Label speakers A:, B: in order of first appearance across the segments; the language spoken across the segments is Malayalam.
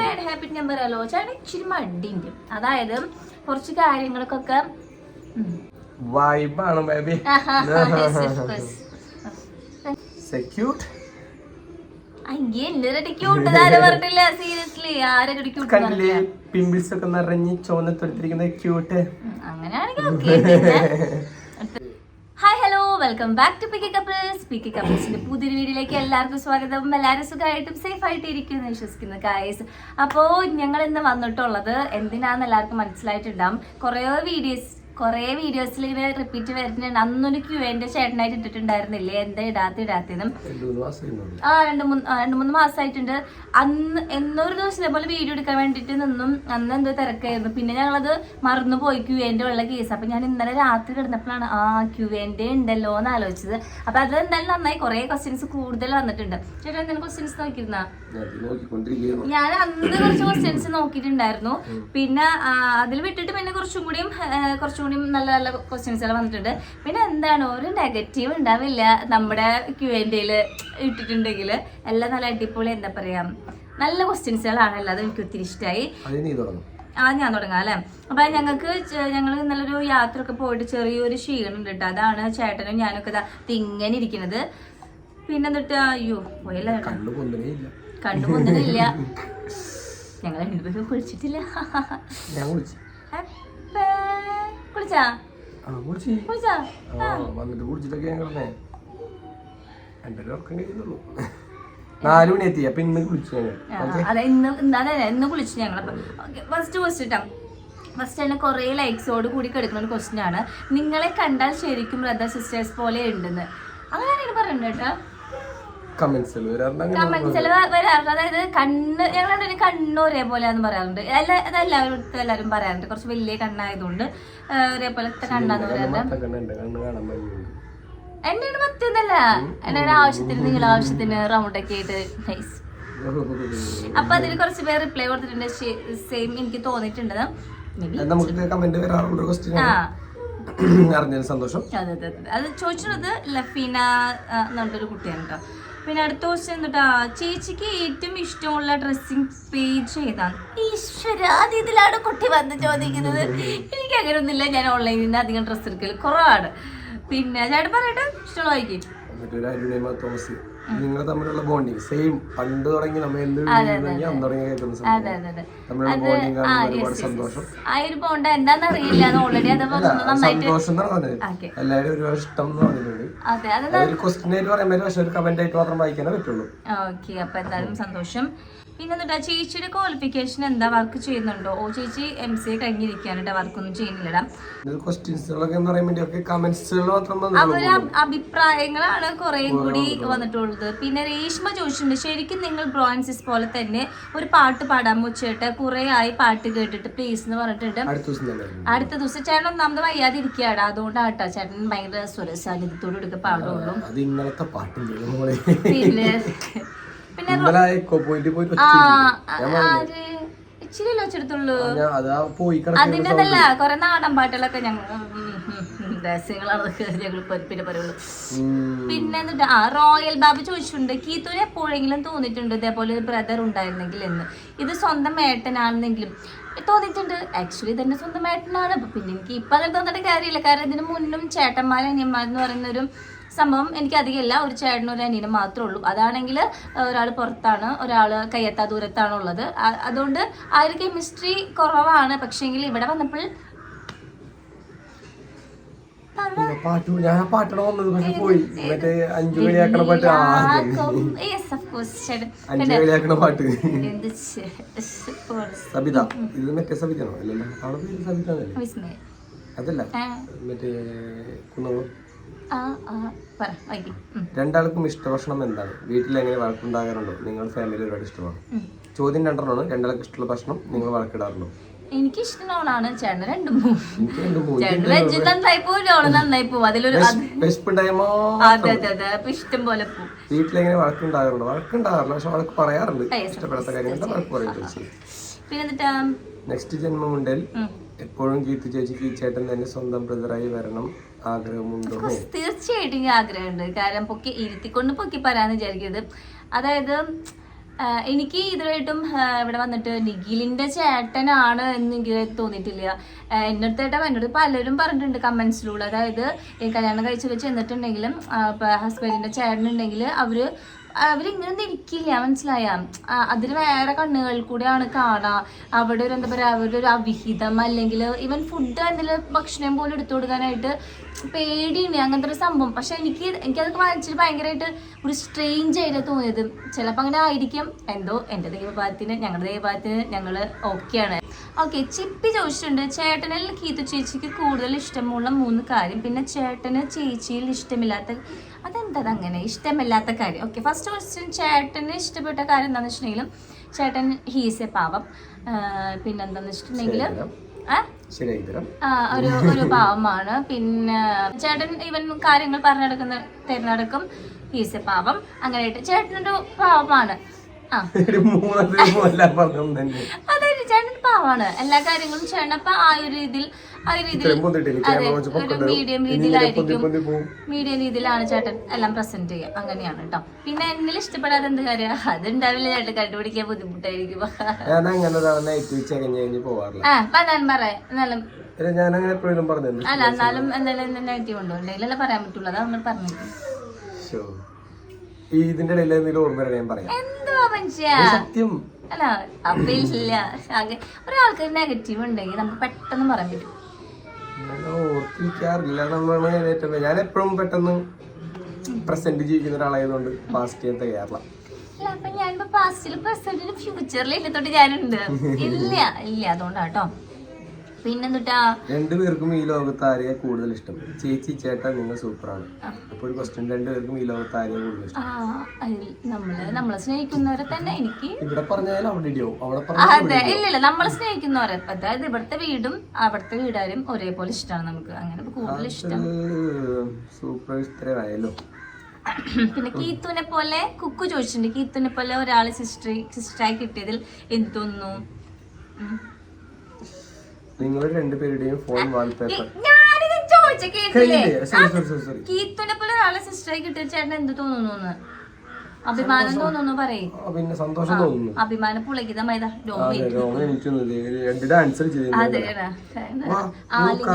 A: ബാഡ് ഹാബിറ്റ് ഞാൻ പറയാലോ. ചേട്ടൻ ഇച്ചിരി മടിയുണ്ട്. അതായത് കുറച്ച് കാര്യങ്ങൾക്കൊക്കെ.
B: വൈബാണ് ബേബി. സെക്യൂട്ട് പിമ്പിൾസ് ഒക്കെ നിറഞ്ഞ് ചുവന്നെടുത്തിരിക്കുന്ന ക്യൂട്ട്
A: അങ്ങനെയാണെങ്കിൽ hi hello welcome back to picky couples picky കപ്പിൾസിന്റെ പുതിയൊരു വീഡിയോയിലേക്ക് എല്ലാവർക്കും സ്വാഗതം. എല്ലാവരും സുഖമായിട്ടും സേഫ് ആയിട്ട് ഇരിക്കുന്നു വിശ്വസിക്കുന്നു ഗായ്സ് അപ്പോൾ ഞങ്ങൾ ഇന്ന് വന്നിട്ടുള്ളത് എന്തിനാന്ന് എല്ലാവർക്കും മനസ്സിലായിട്ടുണ്ടാവും. കുറേ വീഡിയോസ് കുറേ വീഡിയോസിൽ ഇങ്ങനെ റിപ്പീറ്റ് വരുന്നുണ്ട്. അന്നൊരു ക്യൂ എന്റെ ചേട്ടനായിട്ട് ഇട്ടിട്ടുണ്ടായിരുന്നില്ലേ? എന്താ ഇടാത്ത ഇടാത്തതും. ആ രണ്ട് മൂന്ന് രണ്ടു മൂന്ന് മാസമായിട്ടുണ്ട്. അന്ന് എന്നൊരു ദിവസം ഇതേപോലെ വീഡിയോ എടുക്കാൻ വേണ്ടിയിട്ട് നിന്നും അന്ന് എന്തോ തിരക്കായിരുന്നു. പിന്നെ ഞങ്ങളത് മറന്നു പോയി ക്യൂ എന്റെ ഉള്ള കേസ് അപ്പൊ ഞാൻ ഇന്നലെ രാത്രി കിടന്നപ്പോഴാണ് ആ ക്യൂ എന്റെ ഉണ്ടല്ലോ എന്ന് ആലോചിച്ചത്. അപ്പൊ അത് എന്തായാലും നന്നായി. കുറെ ക്വസ്റ്റ്യൻസ് കൂടുതൽ വന്നിട്ടുണ്ട്. ചേട്ടൻ എന്തെങ്കിലും ക്വസ്റ്റ്യൻസ് നോക്കിയിരുന്നാ?
B: ഞാൻ
A: അന്ന് കുറച്ച് ക്വസ്റ്റ്യൻസ് നോക്കിയിട്ടുണ്ടായിരുന്നു. പിന്നെ അതിൽ വിട്ടിട്ട് പിന്നെ കുറച്ചും കൂടിയും കുറച്ചും കൂടിയും നല്ല നല്ല ക്വസ്റ്റ്യൻസ് എല്ലാം വന്നിട്ടുണ്ട്. പിന്നെ എന്താണ്? ഒരു നെഗറ്റീവ് ഉണ്ടാവില്ല. നമ്മുടെ ക്യു എന്റെ ഇട്ടിട്ടുണ്ടെങ്കിൽ എല്ലാം നല്ല അടിപൊളി എന്താ പറയാ നല്ല ക്വസ്റ്റ്യൻസുകളാണ് എല്ലാം. എനിക്ക് ഒത്തിരി ഇഷ്ടമായി ആ ഞാൻ തുടങ്ങാം അല്ലേ? അപ്പൊ ഞങ്ങൾക്ക് ഞങ്ങൾ നല്ലൊരു യാത്ര ഒക്കെ പോയിട്ട് ചെറിയൊരു ക്ഷീണം ഉണ്ട് കേട്ടോ അതാണ് ചേട്ടനും ഞാനൊക്കെ തിങ്ങനെ ഇരിക്കുന്നത്. പിന്നെ എന്നിട്ട് അയ്യോ പോയല്ല കണ്ടുപോകുന്നില്ല ഞങ്ങൾ രണ്ടുപേരും കുളിച്ചിട്ടില്ല. കുളിച്ചാ. കുളിച്ചാ?
B: ആ വന്നിട്ട് കുടിച്ചിട്ടൊക്കെ ഞാൻ കിടന്നേ. എന്റെ ഒരു ഉറക്കം കഴിയുന്നുള്ളൂ. നാല് മണി എത്തി അപ്പൊ ഇന്ന് കുളിച്ചു
A: അതെ ഇന്ന് അതെ കുളിച്ചു ഞങ്ങൾ. ഫസ്റ്റ് ക്വസ്റ്റ്യൻ ഫസ്റ്റ് തന്നെ കുറേ ലൈക്സോട് കൂടി കിടക്കുന്ന ഒരു ക്വസ്റ്റ്യൻ ആണ്. നിങ്ങളെ കണ്ടാൽ ശരിക്കും ബ്രദർ സിസ്റ്റേഴ്സ് പോലെ ഉണ്ടെന്ന്. അങ്ങനെ പറയണ്ട കേട്ടോ
B: കമന്റ്സിൽ വരാറുണ്ട്.
A: വരാറുണ്ട്. അതായത് കണ്ണ് ഞങ്ങളുടെ കണ്ണ് ഒരേപോലെയാന്ന് പറയാറുണ്ട്. അതെല്ലാവരും എല്ലാവരും പറയാറുണ്ട്. കുറച്ച് വലിയ കണ്ണായതുകൊണ്ട് ഒരേപോലത്തെ കണ്ണാന്ന് പറയാറുണ്ട്. എന്റെ പറ്റുന്നല്ല എന്റെ ആവശ്യത്തിന് നിങ്ങൾ ആവശ്യത്തിന് റൗണ്ട് ഒക്കെ ആയിട്ട് നൈസ് അപ്പൊ അതിൽ കുറച്ച് പേര് റിപ്ലൈ കൊടുത്തിട്ടുണ്ട്. സെയിം എനിക്ക് തോന്നിയിട്ടുണ്ട്.
B: നമുക്ക് കമന്റ് വരാറുള്ള ക്വസ്റ്റ്യൻ
A: ആ.
B: അറിഞ്ഞതിൽ സന്തോഷം.
A: അതെ ചോദിച്ചിട്ടുള്ളത് ലഫീന എന്നുള്ളൊരു കുട്ടിയാണ് കേട്ടോ. പിന്നെ അടുത്ത ക്വസ്റ്റ്യൻ എന്നിട്ടാ ചേച്ചിക്ക് ഏറ്റവും ഇഷ്ടമുള്ള ഡ്രസ്സിങ് പേജ് ഏതാണ്? ഈശ്വരാതീതിലാണ് കുട്ടി വന്ന് ചോദിക്കുന്നത്. എനിക്ക് അങ്ങനെ ഒന്നുമില്ല ഞാൻ ഓൺലൈനിൽ നിന്ന് അധികം ഡ്രസ്സ് എടുക്കൽ കുറവാണ്. പിന്നെ ചേട്ടൻ പറയട്ടെ? ഇഷ്ടമുള്ള വായിക്കും
B: നിങ്ങൾ തമ്മിലുള്ള ബോണ്ടിങ് സെയിം പണ്ട് തുടങ്ങി നമ്മൾ എന്ത് അന്ന് തുടങ്ങി കേൾക്കുന്ന തമ്മിലുള്ള ബോണ്ടിങ് ഒരുപാട് സന്തോഷം.
A: ആ ഒരു ബോണ്ട് എന്താന്ന് ഓൾറെഡി
B: സന്തോഷം എന്നാണ് പറഞ്ഞത് എല്ലാവരും ഒരുപാട് ഇഷ്ടം എന്ന് പറഞ്ഞിട്ടുണ്ട്. ആയിട്ട് പറയാൻ പറ്റും പക്ഷെ ഒരു കമന്റ് ആയിട്ട് മാത്രം വായിക്കാനേ പറ്റുള്ളൂ.
A: ഓക്കെ അപ്പൊ എന്തായാലും സന്തോഷം. പിന്നെ എന്നിട്ട് ചേച്ചിയുടെ ക്വാളിഫിക്കേഷൻ എന്താ വർക്ക് ചെയ്യുന്നുണ്ടോ? ഓ ചേച്ചി എം സി എ കഴിഞ്ഞിരിക്കുകയാണ് കേട്ടോ വർക്കൊന്നും ചെയ്യുന്നില്ലടാ. അവർ അഭി- അഭിപ്രായങ്ങളാണ് കുറെ കൂടി വന്നിട്ടുള്ളത്. പിന്നെ രേഷ്മ ചോദിച്ചിട്ടുണ്ട് ശരിക്കും നിങ്ങൾ ബ്രോൻസിസ് പോലെ തന്നെ ഒരു പാട്ട് പാടാൻ വെച്ചിട്ട് കുറെ ആയി പാട്ട് കേട്ടിട്ട് പ്ലീസ് എന്ന് പറഞ്ഞിട്ട്
B: അടുത്ത ദിവസം
A: ചേട്ടൻ ഒന്നാമത് വയ്യാതെ ഇരിക്കുകയാണ് അതുകൊണ്ടാട്ടോ ചേട്ടൻ ഭയങ്കര സ്വരസാന്നിധ്യത്തോട് എടുക്ക പാടുള്ളൂ. പിന്നെ പിന്നെ ഇച്ചിരി വെച്ചെടുത്തുള്ളൂ? അതിന്റെതല്ല കുറെ നാടൻ പാട്ടുകളൊക്കെ ഞങ്ങൾ പിന്നെ പറയുള്ളൂ. പിന്നെ എന്നിട്ട് ആ റോയൽ ബാബു ചോദിച്ചിട്ടുണ്ട് കീത്തൂര് എപ്പോഴെങ്കിലും തോന്നിയിട്ടുണ്ട് ഇതേപോലെ ഒരു ബ്രദർ ഉണ്ടായിരുന്നെങ്കിൽ എന്ന്? ഇത് സ്വന്തം ഏട്ടനാണെന്നെങ്കിലും. തോന്നിയിട്ടുണ്ട്. ആക്ച്വലി ഇതെന്റെ സ്വന്തം ഏട്ടനാണ്. പിന്നെ എനിക്ക് ഇപ്പൊ അങ്ങനെ തോന്നിട്ട് കാര്യമില്ല. കാരണം ഇതിന് മുന്നും ചേട്ടന്മാരും അനിയന്മാരെന്ന് പറയുന്ന ഒരു സംഭവം എനിക്ക് അധികമില്ല. ഒരു ചേട്ടനും ഒരു അനിയനും മാത്രമേ ഉള്ളൂ. അതാണെങ്കിൽ ഒരാൾ പുറത്താണ് ഒരാൾ കയ്യെത്താ ദൂരത്താണ് ഉള്ളത് അതുകൊണ്ട് ആ ഒരു കെമിസ്ട്രി കുറവാണ്. പക്ഷേങ്കിൽ ഇവിടെ വന്നപ്പോൾ.
B: സബിത ഇത് മറ്റേ സബിതാണോ അതല്ല മറ്റേ കുന്നകുളം
A: ഉം,
B: രണ്ടാൾക്കും ഇഷ്ടഭക്ഷണം എന്താണ്? വീട്ടിൽ എങ്ങനെ വഴക്കുണ്ടാകാറുണ്ടോ നിങ്ങൾ ഫാമിലി ഒരുപാട് ഇഷ്ടമാണ്. ചോദ്യം രണ്ടെണ്ണമാണ്. രണ്ടാൾക്കും ഇഷ്ടമുള്ള ഭക്ഷണം നിങ്ങൾ വഴക്കിടാറുണ്ടോ?
A: എനിക്ക് ഇഷ്ടം ഓണാണ് ചേട്ടൻ രണ്ടും ചേട്ടൻ വെജ് നന്നായി പോവും അതിലൊരു അത് അതെ അതെ അതെ. അപ്പൊ ഇഷ്ടം പോലെ പോവും.
B: വീട്ടിലെങ്ങനെ വഴക്കുണ്ടാകാറുണ്ടോ? വഴക്കുണ്ടാകാറില്ല. പക്ഷെ വഴക്ക് പറയാറുണ്ട്. ഇഷ്ടപ്പെടാത്ത കാര്യങ്ങൾ വഴക്ക് പറയുന്നത് നെക്സ്റ്റ് ജന്മം
A: ഉണ്ടെങ്കിൽ
B: എപ്പോഴും ചേച്ചിക്ക് ഈ ചേട്ടൻ തന്നെ സ്വന്തം ബ്രദറായി വരണം. ആഗ്രഹമുണ്ടോ?
A: തീർച്ചയായിട്ടും എനിക്ക് ആഗ്രഹമുണ്ട്. കാരണം പൊക്കി ഇരുത്തിക്കൊണ്ട് പൊക്കി പറയാന്ന് വിചാരിക്കരുത്. അതായത് എനിക്ക് ഇതുവായിട്ടും ഇവിടെ വന്നിട്ട് നിഖിലിന്റെ ചേട്ടനാണ് എന്ന് എനിക്ക് തോന്നിയിട്ടില്ല. എന്റെ അടുത്തായിട്ട് എന്റെ പലരും പറഞ്ഞിട്ടുണ്ട് കമന്റ്സിലൂടെ. അതായത് കല്യാണം കഴിച്ച് വെച്ച് എന്നിട്ടുണ്ടെങ്കിലും ഹസ്ബൻഡിന്റെ ചേട്ടനുണ്ടെങ്കിൽ അവർ അവരിങ്ങനെ ഇരിക്കില്ല മനസ്സിലായ? അതിന് വേറെ കണ്ണുകളിൽ കൂടെയാണ് കാണുക അവിടെ ഒരു എന്താ പറയാ അവരുടെ ഒരു അവിഹിതം അല്ലെങ്കിൽ ഈവൻ ഫുഡ് എന്തെങ്കിലും ഭക്ഷണം പോലും എടുത്തു കൊടുക്കാനായിട്ട് പേടിയുണ്ട് അങ്ങനത്തെ ഒരു സംഭവം. പക്ഷെ എനിക്ക് എനിക്കതൊക്കെ വായിച്ചിട്ട് ഭയങ്കരമായിട്ട് ഒരു സ്ട്രെയിഞ്ച് ആയിട്ട് തോന്നിയത്. ചിലപ്പോൾ അങ്ങനെ ആയിരിക്കും. എന്തോ എന്റെ ദൈവഭാഗത്തിന് ഞങ്ങളുടെ ദൈവഭാഗത്തിന് ഞങ്ങൾ ഓക്കെയാണ് ഓക്കെ ചിപ്പി ചോദിച്ചിട്ടുണ്ട് ചേട്ടനിൽ കീത്തു ചേച്ചിക്ക് കൂടുതൽ ഇഷ്ടമുള്ള മൂന്ന് കാര്യം. പിന്നെ ചേട്ടന് ചേച്ചിയിൽ ഇഷ്ടമില്ലാത്ത അതെന്താ അങ്ങനെ? ഇഷ്ടമില്ലാത്ത കാര്യം. ഓക്കെ ഫസ്റ്റ് ക്വസ്റ്റ്യൻ ചേട്ടന് ഇഷ്ടപ്പെട്ട കാര്യം എന്താണെന്ന് വെച്ചിട്ടുണ്ടെങ്കിലും ചേട്ടൻ ഹീസ് എ പാവം. പിന്നെ പിന്നെന്താന്ന് വെച്ചിട്ടുണ്ടെങ്കിൽ ഒരു ഒരു പാവമാണ്. പിന്നെ ചേട്ടൻ ഇവൻ കാര്യങ്ങൾ പറഞ്ഞെടുക്കുന്ന തിരഞ്ഞെടുക്കും ഹീസ് എ പാവം. അങ്ങനെയായിട്ട് ചേട്ടനൊരു പാവമാണ്. അതായത് ചേട്ടൻ എല്ലാ കാര്യങ്ങളും ചേട്ടൻ അപ്പൊ ആ ഒരു രീതിയിൽ ആ ഒരു രീതിയിൽ അതെ ഒരു മീഡിയം രീതിയിലായിരിക്കും. മീഡിയം രീതിയിലാണ് ചേട്ടൻ എല്ലാം പ്രസന്റ് ചെയ്യുക. അങ്ങനെയാണ് കേട്ടോ പിന്നെ എന്നിൽ ഇഷ്ടപ്പെടാതെ എന്ത് കാര്യം? അതുണ്ടാവില്ല. ചേട്ടൻ കണ്ടുപിടിക്കാൻ ബുദ്ധിമുട്ടായിരിക്കും.
B: ഞാൻ അങ്ങനെ
A: ഞാൻ പറയാം. എന്നാലും
B: അല്ല ഞാൻ അങ്ങനെ എപ്പോഴും പറഞ്ഞിട്ടുണ്ട്.
A: അല്ല എന്നാലും എന്തായാലും നെഗറ്റീവ് ഉണ്ടോ ഉണ്ടെങ്കിലല്ലേ പറയാൻ പറ്റുള്ളൂ. അതാ നമ്മൾ.
B: ഈ ഇതിന്റെ ഇടയിൽ എന്തെങ്കിലും ഓർമ്മ വരണേ ഞാൻ പറയാം.
A: എന്തുവാ മനുഷ്യ?
B: സത്യം.
A: അല്ല അപ്പില്ല ഒരാൾക്ക് നെഗറ്റീവ് ഉണ്ടെങ്കിൽ നമുക്ക് പെട്ടെന്ന് പറയാൻ പറ്റും.
B: ഓർത്തിരിക്കാറില്ല നമ്മളാണ് ഏറ്റവും ഞാൻ എപ്പോഴും പെട്ടെന്ന് പ്രസന്റ് ജീവിക്കുന്ന ഒരാളായതുകൊണ്ട് പാസ്റ്റ് ചെയ്യാൻ തയ്യാറില്ല.
A: അപ്പൊ ഞാനിപ്പോ പാസ്റ്റിലും പ്രസന്റിന് ഫ്യൂച്ചറിൽ ഇല്ലത്തോട്ട് ഞാനുണ്ട്. ഇല്ല ഇല്ല. അതുകൊണ്ടാട്ടോ പിന്നെന്തുട്ടാ?
B: രണ്ടുപേർക്കും ഈ ലോകത്ത് ആരെയാ കൂടുതൽ ഇഷ്ടം? ചേച്ചി ചേട്ടാ നിങ്ങൾ സൂപ്പറാണ്. അപ്പൊ ഒരു ക്വസ്റ്റ്യൻ രണ്ടുപേർക്കും ഈ ലോകത്ത് ആരെയാ കൂടുതൽ ഇഷ്ടം?
A: നമ്മൾ നമ്മളെ സ്നേഹിക്കുന്നവരെ തന്നെ എനിക്ക്.
B: ഇവിടെ പറഞ്ഞാലും അവിടെ ഇടിയാവും അവിടെ
A: അതെ ഇല്ല ഇല്ല നമ്മളെ സ്നേഹിക്കുന്നവരെ. അതായത് ഇവിടുത്തെ വീടും അവിടുത്തെ വീടാരും ഒരേപോലെ ഇഷ്ടമാണ് നമുക്ക്. അങ്ങനെ കൂടുതൽ ഇഷ്ടം.
B: സൂപ്പർ ഇത്രയായല്ലോ.
A: പിന്നെ കീത്തുനെ പോലെ കുക്കു ചോദിച്ചിട്ടുണ്ട്. കീത്തുനെ പോലെ ഒരാളെ സിസ്റ്റർ സിസ്റ്ററായി കിട്ടിയതിൽ എന്തോന്നു.
B: നിങ്ങൾ രണ്ടുപേരുടെയും ഫോൺ വാൾപേപ്പർ.
A: ഞാനിത് ചോദിച്ച കേട്ടില്ലേ?
B: കഴിഞ്ഞില്ലേ സോറി സോറി സോറി സോറി
A: കീത്തുനെ പോലെ ഒരാളെ സിസ്റ്ററായി കിട്ടിയ ചേട്ടൻ എന്ത് തോന്നുന്നു അഭിമാനം തോന്നുന്നു പറയും.
B: പിന്നെ സന്തോഷം തോന്നുന്നു.
A: അഭിമാന
B: അതെ എനിക്കൊന്നും രണ്ട് ഡാൻസർ
A: അതെ ആലിംഗ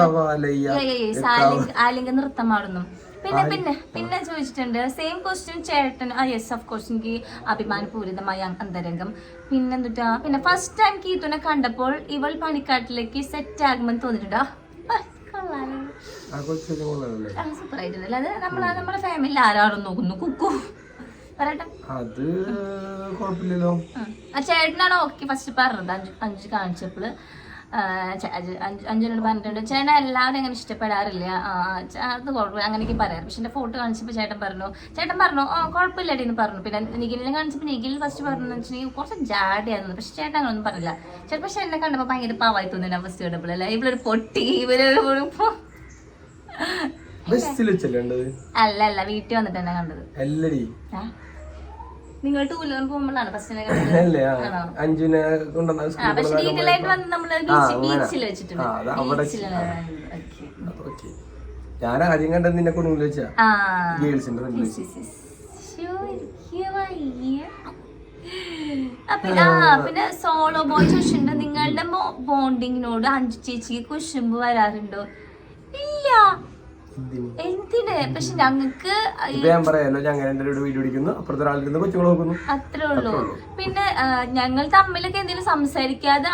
A: ആലിംഗ നൃത്തം ആടുന്നു പിന്നെ പിന്നെ പിന്നെ ചോദിച്ചിട്ടുണ്ട്. സെയിം ക്വസ്റ്റ്യൻ ചേട്ടൻ ആ യെസ് ഓഫ് കോഴ്സ് എനിക്ക് അഭിമാനപൂരിതമായ അന്തരംഗം. പിന്നെ എന്തുട്ടാ? പിന്നെ ഫസ്റ്റ് ടൈം കീത്തുനെ കണ്ടപ്പോൾ ഇവൾ പണിക്കാട്ടിലേക്ക് സെറ്റ് ആകുമെന്ന് തോന്നിയിട്ടുണ്ടോ?
B: കൊള്ളാമല്ലേ
A: സൂപ്പർ ആയിട്ടുണ്ടല്ലോ അത് നമ്മളെ നമ്മുടെ ഫാമിലി ആരാളും നോക്കുന്നു. കുക്കു. പറയട്ടെ.
B: അത് കുഴപ്പമില്ലല്ലോ.
A: ആ ചേട്ടനാണ് ഓക്കെ ഫസ്റ്റ് പറഞ്ഞത്. അഞ്ച് അഞ്ച് കാണിച്ചപ്പോൾ. അഞ്ചിനോട് പറഞ്ഞിട്ടുണ്ട് ചേട്ടൻ എല്ലാവരും അങ്ങനെ ഇഷ്ടപ്പെടാറില്ല? അത് കുഴപ്പമില്ല. അങ്ങനെയൊക്കെ പറയാറ്. പക്ഷെ എന്റെ ഫോട്ടോ കാണിച്ചപ്പോൾ ചേട്ടൻ പറഞ്ഞു ചേട്ടൻ പറഞ്ഞു ഓ കുഴപ്പമില്ലടി എന്ന് പറഞ്ഞു. പിന്നെ നിഖിലിനെ കാണിച്ചപ്പോൾ നിഖിൽ ഫസ്റ്റ് പറഞ്ഞു വെച്ചിട്ടുണ്ടെങ്കിൽ കുറച്ച് ജാഡിയായിരുന്നു പക്ഷെ ചേട്ടൻ അങ്ങനൊന്നും പറഞ്ഞില്ല. ചേട്ടൻ പക്ഷെ എന്നെ കണ്ടപ്പോൾ ഭയങ്കര പാവായി തോന്നുന്നു ഫസ്റ്റ് കണ്ടപ്പോൾ അല്ലേ? ഇവളൊരു പൊട്ടി ഇവരൊരു അല്ല അല്ല വീട്ടിൽ വന്നിട്ട് തന്നെ കണ്ടത്? നിങ്ങൾ പോകുമ്പോഴാണ്
B: കൊണ്ടുവന്ന
A: ബീച്ചിലാണ്
B: ഞാൻ ആദ്യം കണ്ടത് നിന്നെ കൊണ്ട് വെച്ചാ.
A: ആ.
B: ഗേൾസിന്റെ
A: പിന്നെ സോളോ ബോയ് ചോദിച്ചിട്ടുണ്ട് നിങ്ങളുടെ ബോണ്ടിങ്ങിനോട് അഞ്ചു ചേച്ചിക്ക് കുശുമ്പ് വരാറുണ്ടോ? ഇല്ല.
B: എന്തിന്?
A: പക്ഷെ ഞങ്ങക്ക്
B: ഞാൻ പറയാലോ ഞങ്ങൾ രണ്ടുപേരുടെ വീഡിയോ പിടിക്കുന്നു അപ്പുറത്തെ ഒരാളിരുന്ന് കൊച്ചുങ്ങൾ നോക്കുന്നു.
A: അത്രേ ഉള്ളൂ. പിന്നെ ഞങ്ങൾ തമ്മിലൊക്കെ എന്തെങ്കിലും സംസാരിക്കാതെ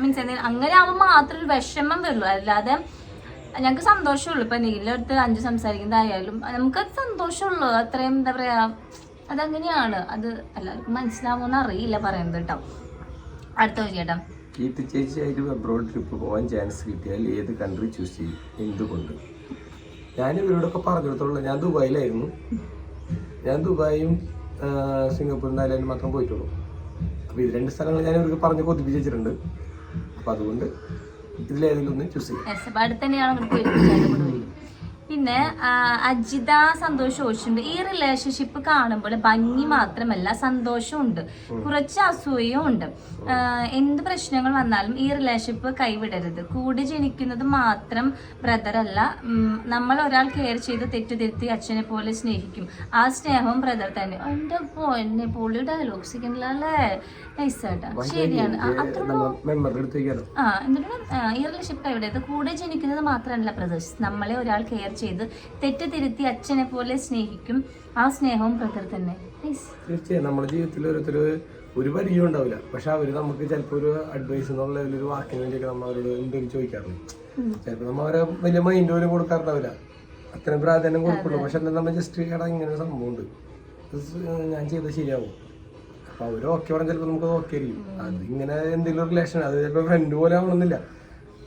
A: മീൻസ് എന്തെങ്കിലും അങ്ങനെ ആവുമ്പോൾ മാത്രം ഒരു വിഷമം വരുള്ളൂ. അല്ലാതെ ഞങ്ങൾക്ക് സന്തോഷമുള്ളൂ ഇപ്പൊ നീലടുത്ത് അഞ്ച് സംസാരിക്കുന്നതായാലും നമുക്കത് സന്തോഷമുള്ളൂ അത്രയും എന്താ പറയാ അതങ്ങനെയാണ്. അത് എല്ലാവർക്കും മനസ്സിലാവുമെന്ന് അറിയില്ല പറയുന്നത് കേട്ടോ. അടുത്ത ചോദിക്കട്ടോ
B: കീർത്തി ചേച്ചിയായിട്ട് അബ്രോഡ് ട്രിപ്പ് പോകാൻ ചാൻസ് കിട്ടിയാൽ ഏത് കൺട്രി ചൂസ് ചെയ്യും? എന്തുകൊണ്ട്? ഞാൻ ഇവരോടൊക്കെ പറഞ്ഞിടത്തോളം ഞാൻ ദുബായിലായിരുന്നു. ഞാൻ ദുബായും സിംഗപ്പൂരും തായ്ലാൻഡും മാത്രം പോയിട്ടുള്ളൂ. അപ്പോൾ ഇത് രണ്ട് സ്ഥലങ്ങൾ ഞാൻ ഇവർക്ക് പറഞ്ഞ് കൊതിപ്പിച്ച് വെച്ചിട്ടുണ്ട്. അപ്പോൾ അതുകൊണ്ട് ഇതിലേതെങ്കിലും ഒന്ന് ചൂസ് ചെയ്യും.
A: പിന്നെ അജിത സന്തോഷം ചോദിച്ചിട്ടുണ്ട്. ഈ റിലേഷൻഷിപ്പ് കാണുമ്പോൾ ഭംഗി മാത്രമല്ല സന്തോഷമുണ്ട് കുറച്ച് അസൂയയും ഉണ്ട്. എന്ത് പ്രശ്നങ്ങൾ വന്നാലും ഈ റിലേഷൻഷിപ്പ് കൈവിടരുത്. കൂടി ജനിക്കുന്നത് മാത്രം ബ്രദറല്ല അല്ല. നമ്മൾ ഒരാൾ കെയർ ചെയ്ത് തെറ്റുതിരുത്തി അച്ഛനെ പോലെ സ്നേഹിക്കും. ആ സ്നേഹവും ബ്രദർ തന്നെ. എന്റെ പൊന്നെ പുള്ളി ഡയലോഗ് സിക്കണ്ടല്ലേ നൈസാട്ടാ. ശരിയാണ്. ആ, എന്നിട്ട് ഈ എവിടെ? എവിടെയത് കൂടെ ജനിക്കുന്നത് മാത്രമല്ല ബ്രദേഴ്സ് നമ്മളെ ഒരാൾ കെയർ ചെയ്ത് തെറ്റ് തിരുത്തി അച്ഛനെ പോലെ സ്നേഹിക്കും ആ സ്നേഹവും പ്രകൃതി തന്നെ.
B: തീർച്ചയായും. നമ്മുടെ ജീവിതത്തിൽ ഓരോരുത്തർ ഒരു പരിചയം ഉണ്ടാവില്ല. പക്ഷെ അവർ നമുക്ക് ചിലപ്പോൾ ഒരു അഡ്വൈസ് എന്നുള്ള ഒരു വാക്കിന് വേണ്ടിയൊക്കെ നമ്മൾ അവരോട് എന്തെങ്കിലും ചോദിക്കാറുണ്ട്. ചിലപ്പോൾ നമ്മൾ അവരെ വലിയ മൈൻഡ് പോലും കൊടുക്കാറുണ്ടാവില്ല. അത്രയും പ്രാധാന്യം കൊടുക്കുള്ളൂ. പക്ഷെ എന്താ നമ്മൾ ജസ്റ്റ് ഇങ്ങനെ സംഭവമുണ്ട് ഞാൻ ചെയ്തത് ശരിയാവും. അപ്പൊ അവർ ഓക്കെ പറഞ്ഞാൽ ചിലപ്പോൾ നമുക്ക് ഓക്കെ ആയിരിക്കും. അത് ഇങ്ങനെ എന്തെങ്കിലും റിലേഷൻ അത് ചിലപ്പോൾ ഫ്രണ്ട് പോലെ ആവണമെന്നില്ല.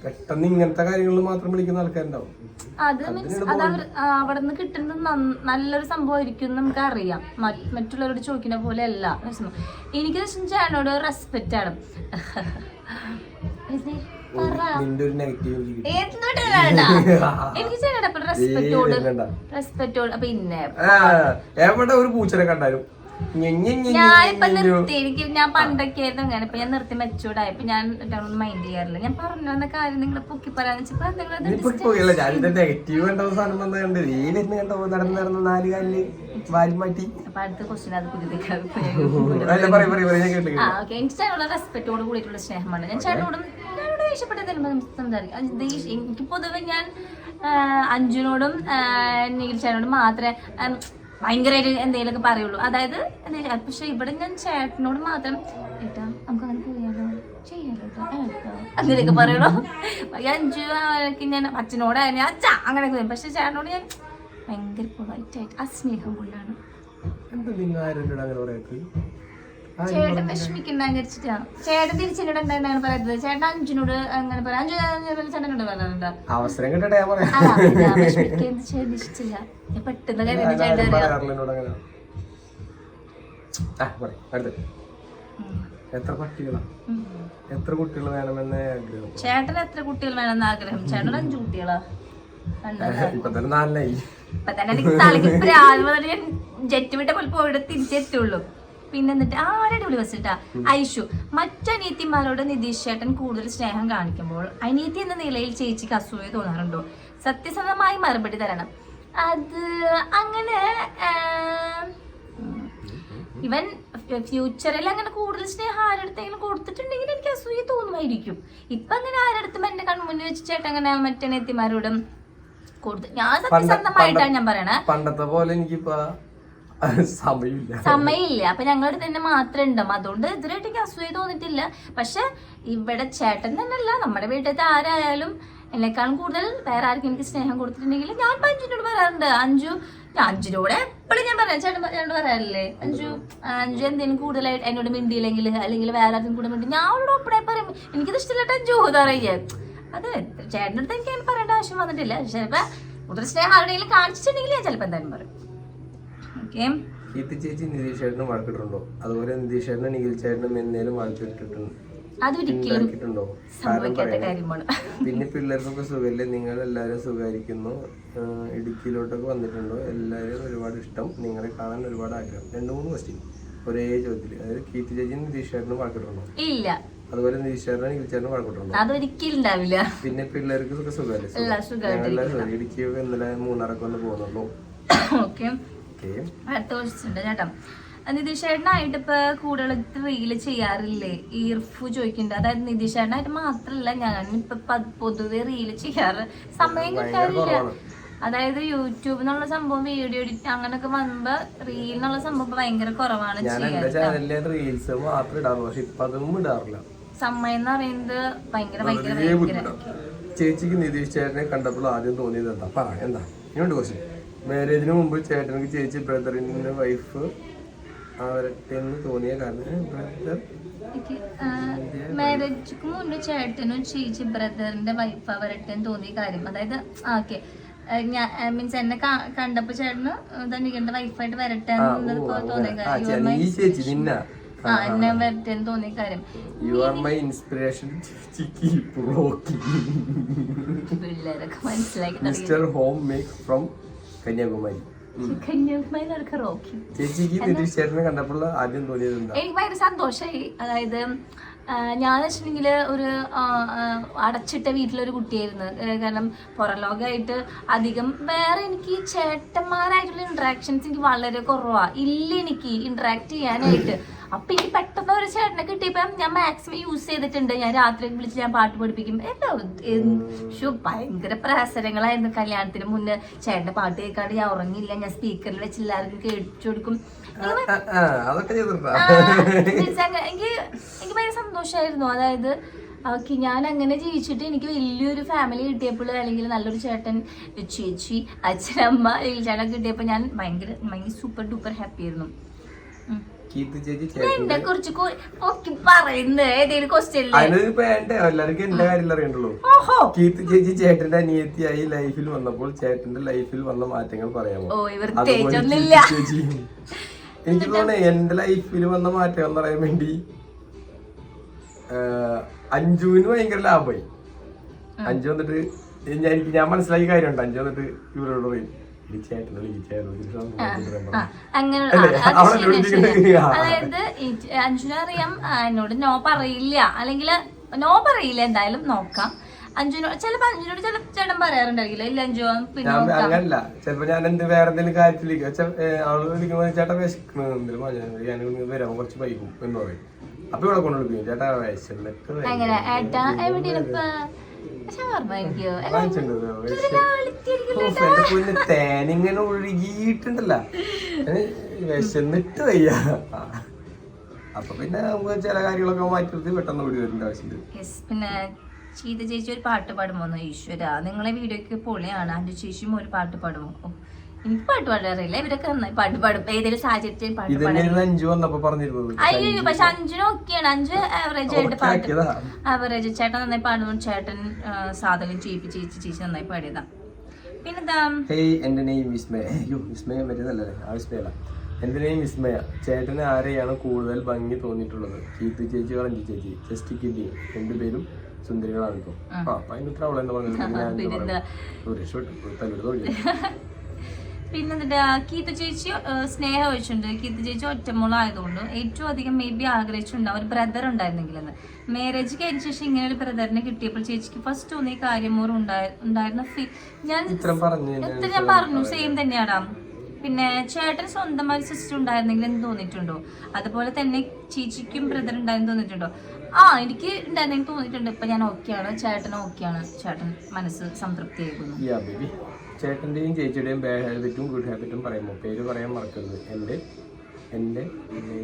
B: പെട്ടെന്ന് ഇങ്ങനത്തെ കാര്യങ്ങളിൽ മാത്രം വിളിക്കുന്ന ആൾക്കാരുണ്ടാവും.
A: അത് മീൻസ് അത് അവർ അവിടെ നിന്ന് കിട്ടുന്നത് നല്ലൊരു സംഭവമായിരിക്കും എന്ന് നമുക്ക് അറിയാം മറ്റ് മറ്റുള്ളവരോട് ചോദിക്കുന്ന പോലെ അല്ല എനിക്ക് ചേട്ടനോട് റെസ്പെക്റ്റ് ആണ്? എനിക്ക് ചേട്ടനോട് റെസ്പെക്റ്റോട് റെസ്പെക്റ്റോട് പിന്നെ
B: എവിടെ ഒരു പൂച്ചനെ കണ്ടാലും
A: ഞാനിപ്പോ. നിർത്തി എനിക്ക് ഞാൻ പണ്ടൊക്കെ ആയിരുന്നു അങ്ങനെ. ഇപ്പൊ ഞാൻ നിർത്തി മെച്ചൂർഡായപ്പോ ഞാൻ ഒന്നും മൈൻഡ് ചെയ്യാറില്ല. ഞാൻ പറഞ്ഞു വന്ന കാര്യം നിങ്ങൾ പൊക്കി പറയാന്ന് വെച്ചപ്പോ
B: ഇപ്പൊ
A: അടുത്ത ക്വസ്റ്റ്യൻ അത് എനിക്ക് ചേട്ടനോട് കൂടിയിട്ടുള്ള സ്നേഹമാണ്. ഞാൻ ചേട്ടനോടും ഞാനോട് ദേഷ്യപ്പെട്ട സംസാരിക്കും. എനിക്ക് പൊതുവെ ഞാൻ അഞ്ജുനോടും നീൽ ചേട്ടനോടും മാത്രമേ ഭയങ്കരമായിട്ട് എന്തെങ്കിലുമൊക്കെ പറയുള്ളൂ. അതായത് എന്തെങ്കിലും പക്ഷെ ഇവിടെ ഞാൻ ചേട്ടനോട് മാത്രം ഏട്ടാ നമുക്ക് അങ്ങനെ ചെയ്യാലോ? ചെയ്യാലോ ഏട്ടാ അങ്ങനെയൊക്കെ പറയുള്ളൂ. അഞ്ചു ആൾക്ക് ഞാൻ അച്ഛനോടായാലും അങ്ങനെയൊക്കെ പറയും. പക്ഷെ ചേട്ടനോട് ഞാൻ ഭയങ്കര പൊളൈറ്റ് ആയിട്ട് ആ സ്നേഹം കൊണ്ടാണ് ചേട്ടൻ വിഷമിക്കണ്ടെന്ന് ചേട്ടൻ തിരിച്ചെന്നോട് എന്താണ് പറയുന്നത് ചേട്ടൻ അഞ്ചിനോട് അങ്ങനെ പറയാം. അഞ്ചു അതേപോലെ ചേട്ടനോട് പറയാറുണ്ടോ?
B: അവസരം കിട്ടട്ടെ ഞാൻ
A: പെട്ടെന്ന് ചേട്ടൻ അറിയാം.
B: എത്ര പട്ടികളാ? എത്ര കുട്ടികൾ വേണമെന്ന് ആഗ്രഹം.
A: ചേട്ടൻ എത്ര കുട്ടികൾ വേണമെന്ന് ആഗ്രഹം? ചേട്ടൻ അഞ്ചു കുട്ടികളാ?
B: ഇപ്പൊ തന്നെ
A: ഇപ്പൊ തന്നെ ജെറ്റ് വിട്ട പോലെ പോയിട്ട് തിരിച്ചെത്തുള്ളൂ. പിന്നെ എന്നിട്ട് അടിപൊളി വിളി വെച്ചിട്ടാ ഐഷു മറ്റനിയത്തിമാരോട് നിതീഷ് ചേട്ടൻ കൂടുതൽ സ്നേഹം കാണിക്കുമ്പോൾ അനിയത്തി എന്ന നിലയിൽ ചേച്ചിക്ക് അസൂയ തോന്നാറുണ്ടോ? സത്യസന്ധമായി മറുപടി തരണം. അത് അങ്ങനെ ആം, ഇവൻ ഫ്യൂച്ചറിൽ അങ്ങനെ കൂടുതൽ സ്നേഹം ആരടുത്തെങ്കിലും കൊടുത്തിട്ടുണ്ടെങ്കിൽ എനിക്ക് അസൂയ തോന്നുമായിരിക്കും. ഇപ്പൊ അങ്ങനെ ആരടുത്തും എന്റെ കൺമുന്നിൽ വെച്ച് ചേട്ടൻ അങ്ങനെ മറ്റനെത്തിമാരോടും കൊടുത്തു ഞാൻ സത്യസന്ധമായിട്ടാണ് ഞാൻ പറയണേ.
B: പണ്ടത്തെ പോലെ എനിക്കിപ്പോ സമയമില്ല.
A: അപ്പൊ ഞങ്ങളുടെ തന്നെ മാത്രമേ ഉണ്ടാവും അതുകൊണ്ട് ഇതുവരെയായിട്ട് എനിക്ക് അസൂയ തോന്നിട്ടില്ല പക്ഷെ ഇവിടെ ചേട്ടൻ തന്നെ അല്ല നമ്മുടെ വീട്ടിലത്തെ ആരായാലും എന്നെക്കാളും കൂടുതൽ വേറെ ആർക്കും എനിക്ക് സ്നേഹം കൊടുത്തിട്ടുണ്ടെങ്കിൽ ഞാൻ ഇപ്പൊ അഞ്ചിനോട് പറയാറുണ്ട്. അഞ്ചു അഞ്ചിനോട് എപ്പോഴും ഞാൻ പറയാം. ചേട്ടൻ ചേട്ടൻ പറയാറില്ലേ? അഞ്ചു അഞ്ചു എന്തെങ്കിലും കൂടുതലായിട്ട് എന്നോട് മിണ്ടിയില്ലെങ്കിൽ അല്ലെങ്കിൽ വേറെ ആർക്കും കൂടെ മിണ്ടി ഞാൻ അവളോട് ഒപ്പടെ പറയും. എനിക്കിത് ഇഷ്ടമില്ലാട്ട് അഞ്ചു പറയുക അത് ചേട്ടന്റെ അടുത്ത് എനിക്ക് പറയേണ്ട ആവശ്യം വന്നിട്ടില്ല. ചിലപ്പോ കൂടുതൽ സ്നേഹം ആരുടെയെങ്കിലും കാണിച്ചിട്ടുണ്ടെങ്കിൽ ഞാൻ ചിലപ്പോൾ എന്തായാലും പറയും. ഓക്കെ.
B: കീർത്തി ചേച്ചി നിതീഷ് ചേട്ടനും വഴക്കിട്ടുണ്ടോ അതുപോലെ നിതീഷ് ചേട്ടനും നിഖിൽ ചേട്ടനും എന്നേലും വഴക്കിട്ടിട്ടുണ്ട്
A: അതൊരിക്കലും സംഭവിക്കാത്ത കാര്യമാണ്.
B: പിന്നെ പിള്ളേർക്കൊക്കെ സുഖമില്ലേ? നിങ്ങൾ എല്ലാവരും സുഖമായിരിക്കുന്നു ഇടുക്കിയിലോട്ടൊക്കെ വന്നിട്ടുണ്ടോ? എല്ലാവരും ഒരുപാട് ഇഷ്ടം. നിങ്ങളെ കാണാൻ ഒരുപാട് ആഗ്രഹം. രണ്ട് മൂന്ന് ക്വസ്റ്റ്യൻ ഒരേ ചോദ്യത്തിൽ അതായത് കീർത്തി ചേച്ചി നിതീഷ് ചേട്ടനും വഴക്കിട്ടുണ്ടോ
A: ഇല്ല.
B: അതുപോലെ നിഖിൽ ചേട്ടനും വഴക്കിട്ടുണ്ടോ
A: അതൊരിക്കലും ഉണ്ടാവില്ല.
B: പിന്നെ പിള്ളേർക്ക് സുഖ. സുഖമല്ലേ. ഇടുക്കിയൊക്കെ ഇന്നലെ മൂന്നാറൊക്കെ ഒന്ന് പോകുന്നുള്ളൂ.
A: അടുത്ത ക്വസ്റ്റ്യൻ ഉണ്ട് ചേട്ടാ നിതീഷ് ചേട്ടനായിട്ട് ഇപ്പൊ കൂടുതൽ റീൽ ചെയ്യാറില്ലേ? ഈർഫു ചോദിക്കുന്നുണ്ട്. അതായത് നിതീഷേട്ടനായിട്ട് മാത്രല്ല ഞാൻ ഇപ്പൊ പൊതുവെ റീൽ ചെയ്യാറ്. സമയം കിട്ടാറില്ല. അതായത് യൂട്യൂബ് എന്നുള്ള സംഭവം വീഡിയോ എഡിറ്റ് അങ്ങനൊക്കെ വന്നപ്പോ റീൽ എന്നുള്ള സംഭവം ഭയങ്കര കുറവാണ്
B: റീൽസ് മാത്രം ഇടാറുള്ളൂ. പക്ഷെ ഇപ്പൊ അതൊന്നും ഇടാറില്ല.
A: സമയം എന്ന് പറയുന്നത് ഭയങ്കര ഭയങ്കര
B: ചേച്ചിക്ക് നിതീഷ് ചേട്ടനെ കണ്ടപ്പോൾ ആദ്യം തോന്നിയത് എന്താ? പറ എന്താ? ഇങ്ങോട്ട് ക്വസ്റ്റ്യൻ മാരേജിന് മുമ്പ് ചേട്ടനക്ക് ചേച്ചി ബ്രദറിന്റെ വൈഫ് അവരൊക്കെ എന്ന് തോന്നിയ കാരണം ബ്രദർ
A: മാരേജിക്ക് മുന്നേ ചേട്ടനും ചേച്ചി ബ്രദറിന്റെ വൈഫ് അവരട്ടെ എന്ന് തോന്നിയ കാര്യം. അതായത് ഓക്കെ. ഞാൻ മീൻസ് എന്നെ കണ്ടപ്പോ ചേട്ടന് തന്നെ വൈഫായിട്ട് വരട്ടെ എന്നത് എന്ന് തോന്നിയ.
B: ആ,
A: കാര്യം. ആ എന്നെ വരട്ടെന്ന് തോന്നിയ കാര്യം.
B: യു ആർ മൈ ഇൻസ്പിറേഷൻ
A: പിള്ളേരൊക്കെ മനസ്സിലാക്കി
B: mister home make from Kanyakumari. ചേച്ചിക്ക് കണ്ടപ്പോൾ ആദ്യം തോന്നിയത്
A: എനിക്ക് ഭയങ്കര സന്തോഷമായി അതായത് ഞാൻ വെച്ചിട്ടുണ്ടെങ്കിൽ ഒരു അടച്ചിട്ട വീട്ടിലൊരു കുട്ടിയായിരുന്നു. കാരണം പുറം ലോകമായിട്ട് അധികം വേറെ എനിക്ക് ചേട്ടന്മാരായിട്ടുള്ള ഇന്ററാക്ഷൻസ് എനിക്ക് വളരെ കുറവാണ് ഇല്ല എനിക്ക് ഇന്ററാക്ട് ചെയ്യാനായിട്ട്. അപ്പൊ ഈ പെട്ടെന്ന് ഒരു ചേട്ടനെ കിട്ടിയപ്പോ ഞാൻ മാക്സിമം യൂസ് ചെയ്തിട്ടുണ്ട്. ഞാൻ രാത്രി വിളിച്ച് ഞാൻ പാട്ട് പഠിപ്പിക്കും. ശു ഭയങ്കര പ്രഹസനങ്ങളായിരുന്നു കല്യാണത്തിന് മുന്നേ. ചേട്ടന്റെ പാട്ട് കേൾക്കാണ്ട് ഞാൻ ഉറങ്ങിയില്ല. ഞാൻ സ്പീക്കറിൽ വെച്ച് എല്ലാവർക്കും കേട്ടു കൊടുക്കും. എനിക്ക് എനിക്ക് ഭയങ്കര സന്തോഷമായിരുന്നു അതായത് ഓക്കെ ഞാൻ അങ്ങനെ ജീവിച്ചിട്ട് എനിക്ക് വലിയൊരു ഫാമിലി കിട്ടിയപ്പോൾ അല്ലെങ്കിൽ നല്ലൊരു ചേട്ടൻ ചേച്ചി അച്ഛനമ്മ ചേട്ടൻ കിട്ടിയപ്പോൾ ഞാൻ ഭയങ്കര ഭയങ്കര സൂപ്പർ ഡൂപ്പർ ഹാപ്പി ആയിരുന്നു. എന്നെ
B: ചേട്ടന്റെ
A: കുറിച്ച് ഒക്കെ പറയുന്നത് ഏതെങ്കിലും ക്വസ്റ്റ്യൻ
B: അതിനിപ്പോ വേണ്ടേ എല്ലാവർക്കും എന്റെ കാര്യം അറിയണ്ടുള്ളൂ.
A: ഓഹോ.
B: ചേച്ചി ചേട്ടന്റെ അനിയത്തിയായി ലൈഫിൽ വന്നപ്പോൾ ചേട്ടന്റെ ലൈഫിൽ വന്ന മാറ്റങ്ങൾ പറയാമോ? ചേച്ചി എനിക്ക് തോന്നുന്നു എന്റെ ലൈഫിൽ വന്ന മാറ്റം എന്ന് പറയാൻ വേണ്ടി അഞ്ജുവിന് ഭയങ്കര ലാഭമായി. അഞ്ചു വന്നിട്ട് ഞാൻ ഞാൻ മനസ്സിലാക്കിയ കാര്യമുണ്ട്. അഞ്ചു വന്നിട്ട് ഇവരോട് പറയും "ഈ ചേട്ടനെ വിളിച്ചായിരുന്നു ഇതിന്
A: അങ്ങനെ. അതായത് അഞ്ജുനറിയാം അറിയാം എന്നോട് നോ പറയില്ല. അല്ലെങ്കിൽ നോ പറയില്ല എന്തായാലും നോക്കാം. അഞ്ജുനോട് ചിലപ്പോ അഞ്ജുനോട് ചില ചേട്ടൻ പറയാറുണ്ടായിരിക്കില്ല? ഇല്ല അഞ്ജു പിന്നെ
B: ഞാൻ
A: നോക്കാം.
B: അങ്ങനല്ല. ചിലപ്പോ ഞാൻ എന്ത് വേറെ എന്തെങ്കിലും കാര്യത്തിലേക്ക് വെച്ചാ- ഏ, അവൾ വിളിക്കുമ്പോ ചേട്ടാ വിശക്കണ ഞാൻ കുറച്ച് വൈകും എന്ന് പറയും. അപ്പൊ ഇവിടെ കൊണ്ട് വിളിക്കും ചേട്ടാ വിശന്നിട്ട് വരും."
A: അങ്ങനെ ഏട്ടാ എവിടെയാണ് ഇപ്പൊ? ഷവർമ്മ
B: പൊന്ന് തേനിങ്ങനെ ഒഴുകിയിട്ടുണ്ടല്ല. വിശന്നിട്ട് വയ്യ. അപ്പൊ പിന്നെ നമുക്ക് ചില കാര്യങ്ങളൊക്കെ മാറ്റി പെട്ടെന്ന് ഓടി വരേണ്ട ആവശ്യമില്ല.
A: പിന്നെ ചീത ചേച്ചി ഒരു പാട്ട് പാടുമോന്ന് ഈശ്വര നിങ്ങളെ വീഡിയോക്ക് പൊളിയാണ്. അന്റെ ചേച്ചിയും ഒരു പാട്ട് പാടുമോ? എനിക്ക് പാട്ട് പാടാൻ അറിയില്ല. ഇവരൊക്കെ നന്നായി പാട്ട് പാടും. ഏതെങ്കിലും സാഹചര്യത്തിൽ പാട്ട് പാടും അയ്യോ പക്ഷെ അഞ്ചിനും ഒക്കെയാണ് അഞ്ചു ആവറേജ് ആയിട്ട് പാട്ട്. ആവറേജ് ചേട്ടൻ നന്നായി പാടുന്നു. ചേട്ടൻ സാധകം ചെയ്യിപ്പ് ചേച്ചി ചേച്ചി നന്നായി പാടിയതാ. പിന്നെന്താ
B: ഹേയ് എന്റെ നെയിം വിസ്മയ. അയ്യോ വിസ്മയ മറ്റേതല്ലേ ആ വിസ്മയല്ല എന്റെ നെയിം വിസ്മയ. ചേട്ടന് ആരെയാണ് കൂടുതൽ ഭംഗി തോന്നിയിട്ടുള്ളത്? കീർത്തി ചേച്ചി പറഞ്ഞി ചേച്ചി? ജസ്റ്റ് കിഡി രണ്ടുപേരും സുന്ദരികളാണ് കേട്ടോ ആ. അപ്പൊ അതിന് ഉത്തരം അവളെന്ന് എന്താ?
A: പിന്നെന്താ? കീർത്തി ചേച്ചി സ്നേഹം വെച്ചിട്ടുണ്ട് കീർത്തി ചേച്ചി ഒറ്റമോളായതുകൊണ്ട് ഏറ്റവും അധികം മേ ബി ആഗ്രഹിച്ചിട്ടുണ്ടാവും ഒരു ബ്രദർ ഉണ്ടായിരുന്നെങ്കിലെന്ന്. മാരേജ് കഴിഞ്ഞ ശേഷം ഇങ്ങനെ ഒരു ബ്രദറിനെ കിട്ടിയപ്പോൾ ചേച്ചിക്ക് ഫസ്റ്റ് തോന്നിയ കാര്യം മോർ ഉണ്ടായിരുന്ന ഞാൻ എത്ര ഞാൻ പറഞ്ഞു. സെയിം തന്നെയാടാ. പിന്നെ ചേട്ടൻ സ്വന്തമായി സിസ്റ്റർ ഉണ്ടായിരുന്നെങ്കിൽ എന്ന് തോന്നിയിട്ടുണ്ടോ? അതുപോലെ തന്നെ ചേച്ചിക്കും ബ്രദർ ഉണ്ടായെന്ന് തോന്നിയിട്ടുണ്ടോ? ആ എനിക്ക് ഉണ്ടായിരുന്നെങ്കിൽ തോന്നിയിട്ടുണ്ട്. ഇപ്പൊ ഞാൻ ഓക്കെയാണ് ചേട്ടൻ ഓക്കെയാണ് ചേട്ടൻ മനസ്സ് സംതൃപ്തിയായിരുന്നു
B: യാ ബേബി ചേട്ടന്റെയും ചേച്ചിയുടെയും ബാഡ് ഹാബിറ്റും ഗുഡ് ഹാബിറ്റും പറയുമ്പോൾ പേര് പറയാൻ മറക്കരുത്. എന്റെ എന്റെ എന്റെ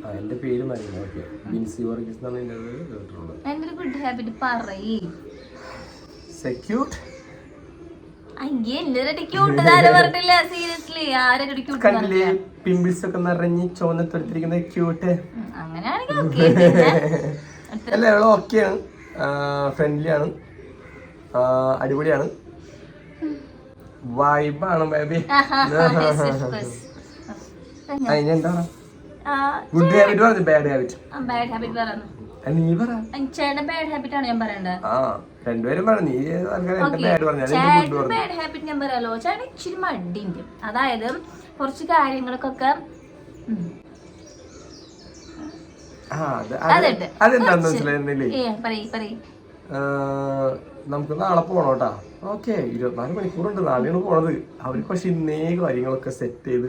B: ആ എന്റെ പേര് മരീന ഓക്കെ. ബിൻസി വർഗീസ് എന്നാണ് എന്റെ പേര്. കേട്ടിട്ടുള്ളത്.
A: എന്റെ ഒരു ഗുഡ് ഹാബിറ്റ് പറയേ
B: സെക്യൂട്ട്
A: എന്റെ ക്യൂട്ട്
B: പിമ്പിൾസ് ഒക്കെ നിറഞ്ഞ് ക്യൂട്ട്
A: അങ്ങനെയാണെങ്കിൽ ഓക്കെ പിന്നെ
B: അല്ല അവൾ ഓക്കെയാണ് ഫ്രണ്ട്ലി ആണ്. അടിപൊളിയാണ്. വൈബാണ് ബേബി ഗുഡ് ഹാബിറ്റ് പറഞ്ഞു? ബാഡ് ഹാബിറ്റ്
A: ബാഡ് ഹാബിറ്റ്
B: നീ പറ.
A: ചേട്ടൻ ബാഡ് ഹാബിറ്റ് ആണ് ഞാൻ പറയേണ്ടത്
B: രണ്ടുപേരും നീ ആൾക്കാർ എന്റെ ബാഡ് പറഞ്ഞു ഞാൻ ഗുഡ് പറഞ്ഞു?
A: ബാഡ് ഹാബിറ്റ് ഞാൻ പറയാലോ? ചേട്ടൻ ഇച്ചിരി മടിയുണ്ട് അതായത് കുറച്ച് കാര്യങ്ങൾക്കൊക്കെ
B: അതെ. മനസ്സിലായിരുന്നില്ലേ
A: പറയ് പറയ്.
B: നമുക്ക് നാളെ പോകണം കേട്ടാ ഓക്കെ ഇരുപത്തിനാല് മണിക്കൂറുണ്ട്. നാളെയാണ് പോണത്. അവർ പക്ഷെ ഇന്നേ കാര്യങ്ങളൊക്കെ സെറ്റ് ചെയ്ത്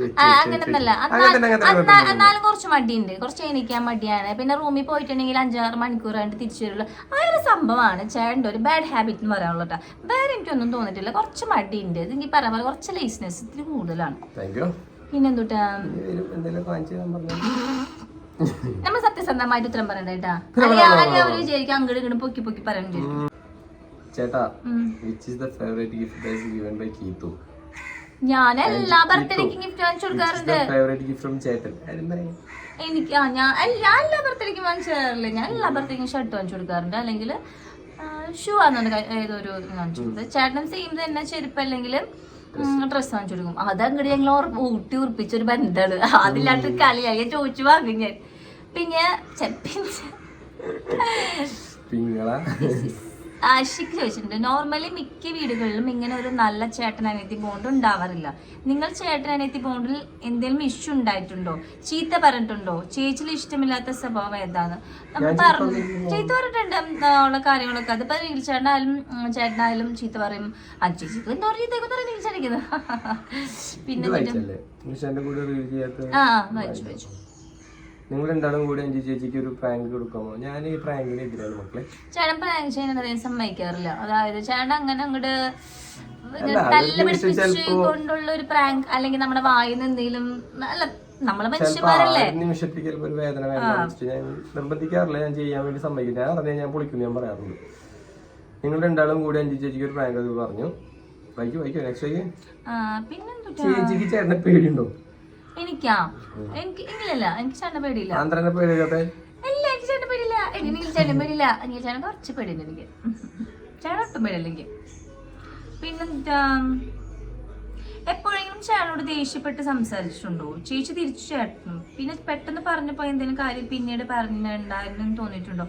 A: എന്നാലും കുറച്ച് മടിയുണ്ട്. കുറച്ച് എണീക്കാൻ മടിയാണ്. പിന്നെ റൂമിൽ പോയിട്ടുണ്ടെങ്കിൽ അഞ്ചാറ് മണിക്കൂർ കണ്ടിട്ട് തിരിച്ചു വരുള്ളൂ. ആ ഒരു സംഭവമാണ് ചേട്ടന്റെ ഒരു ബാഡ് ഹാബിറ്റ് എന്ന് പറയാനുള്ളൂ കേട്ടോ വേറെ എനിക്കൊന്നും തോന്നിട്ടില്ല കുറച്ച് മടിയുണ്ട്. ഇത് എനിക്ക് പറയാൻ പോലെ കുറച്ച് ലേസ്നെസ് ഇത്തിരി കൂടുതലാണ്. പിന്നെന്തുട്ടാ? നമ്മൾ സത്യസന്ധമായിട്ട് ഉത്തരം പറയണ്ട കേട്ടാ അല്ലെങ്കിൽ അവർ വിചാരിക്കും അങ്ങോട്ട് ഇങ്ങോട്ട് പൊക്കി പൊക്കി പറയണം വിചാരിക്കും.
B: ചേട്ടാ which is the favourite gift given by Keethu
A: ഞാൻ എല്ലാ ബർത്ത്ഡേക്കും ഗിഫ്റ്റ് വാങ്ങിച്ചു കൊടുക്കാറുണ്ട്.
B: ഫേവറേറ്റ് ഗിഫ്റ്റ് ഫ്രം ചേട്ടൻ?
A: എനിക്ക് ആ ഞാൻ എല്ലാ എല്ലാ ബർത്ത്ഡേക്കും വാങ്ങിച്ചു തരാറില്ല. ഞാൻ എല്ലാ ബർത്ത്ഡേക്കും ഷർട്ട് വാങ്ങിച്ചു കൊടുക്കാറുണ്ട്. അല്ലെങ്കിൽ ഷൂ ആണെന്നുണ്ട്. ഏതൊരു വാങ്ങിച്ചു കൊടുത്തത്. ചേട്ടൻ സെയിം തന്നെ. ചെരുപ്പ് അല്ലെങ്കിൽ ഡ്രസ്സ് വാങ്ങിച്ചു കൊടുക്കും. അതങ്ങോട്ട് ഞങ്ങൾ ഊട്ടി ഉറപ്പിച്ചൊരു ബന്ധമാണ്. അതില്ലാത്ത കളിയായി. ഞാൻ ചോദിച്ചു വാങ്ങും ഞാൻ പിന്നെ പിന്നെ. ആഷിക്ക് ചോദിച്ചിട്ടുണ്ട്. നോർമലി മിക്ക വീടുകളിലും ഇങ്ങനെ ഒരു നല്ല ചേട്ടൻ അനിയത്തി ബോണ്ട് ഉണ്ടാവാറില്ല. നിങ്ങൾ ചേട്ടൻ അനിയത്തി ബോണ്ടിൽ എന്തെങ്കിലും ഇഷ്യൂ ഉണ്ടായിട്ടുണ്ടോ? ചീത്ത പറഞ്ഞിട്ടുണ്ടോ? ചേച്ചിയിൽ ഇഷ്ടമില്ലാത്ത സ്വഭാവം ഏതാണ്? നമ്മൾ പറഞ്ഞു. ചീത്ത പറഞ്ഞിട്ടുണ്ട്. ഉള്ള കാര്യങ്ങളൊക്കെ. അതിപ്പോ നീൽ ചേട്ടനായാലും ചേട്ടനായാലും ചീത്ത പറയും. ആ ചേച്ചിക്ക് എന്തോ പറയും നീൽ ചേട്ടനിക്കുന്നത് പിന്നെ ആ വായിച്ചു വായിച്ചു.
B: നിങ്ങൾ രണ്ടാളും കൂടി അഞ്ചു ചേച്ചിക്ക് ഒരു പ്രാങ്ക് കൊടുക്കാമോ? ഞാൻ ഈ പ്രാങ്കിന് എതിരാണ് മക്കളെ.
A: ചേട്ടൻ പ്രാങ്ക് ചെയ്യുന്നത് സമ്മതിക്കാറില്ല. അതായത് ചേട്ടൻ അങ്ങനെ അങ്ങോട്ട് കൊണ്ടുള്ള ഒരു പ്രാങ്ക് അല്ലെങ്കിൽ നമ്മുടെ വായിന്ന് എന്തെങ്കിലും അല്ല
B: നമ്മൾ
A: മനുഷ്യന്മാരല്ലേ?
B: നിമിഷത്തിൽ ചിലപ്പോ ഒരു വേദന വേണ്ട ഞാൻ നിർബന്ധിക്കാറില്ല. ഞാൻ ചെയ്യാൻ വേണ്ടി സമ്മതിക്കില്ല. ഞാൻ അറിഞ്ഞാൽ ഞാൻ പൊളിക്കുന്നു ഞാൻ പറയാറുണ്ട്. നിങ്ങൾ രണ്ടാളും കൂടി അഞ്ചു ചേച്ചിക്ക് ഒരു പ്രാങ്ക് അത് പറഞ്ഞു. വൈക്കു വൈക്കു നെക്സ്റ്റ് ചേച്ചിക്ക് ചേട്ടനെ പേടിയുണ്ടോ?
A: എനിക്കാ? എനിക്ക് ഇല്ലല്ല എനിക്ക് ചേട്ടൻ പേടിയില്ല. ഇല്ല എനിക്ക് ചേട്ടൻ പേടിയില്ല. എനിക്ക് ചേട്ടൻ പേടിയില്ല. എനിക്ക് ചേട്ടൻ കുറച്ച് പേടിയുണ്ട് എനിക്ക്. ചേട്ടൻ ഒട്ടും പേടിയില്ല എനിക്ക്. പിന്നെന്താ? എപ്പോഴെങ്കിലും ചേട്ടനോട് ദേഷ്യപ്പെട്ട് സംസാരിച്ചിട്ടുണ്ടോ? ചേച്ചി തിരിച്ചു ചേട്ടനും പിന്നെ പെട്ടെന്ന് പറഞ്ഞപ്പോ എന്തെങ്കിലും കാര്യം പിന്നീട് പറഞ്ഞിട്ടുണ്ടായിരുന്നു എന്ന് തോന്നിയിട്ടുണ്ടോ?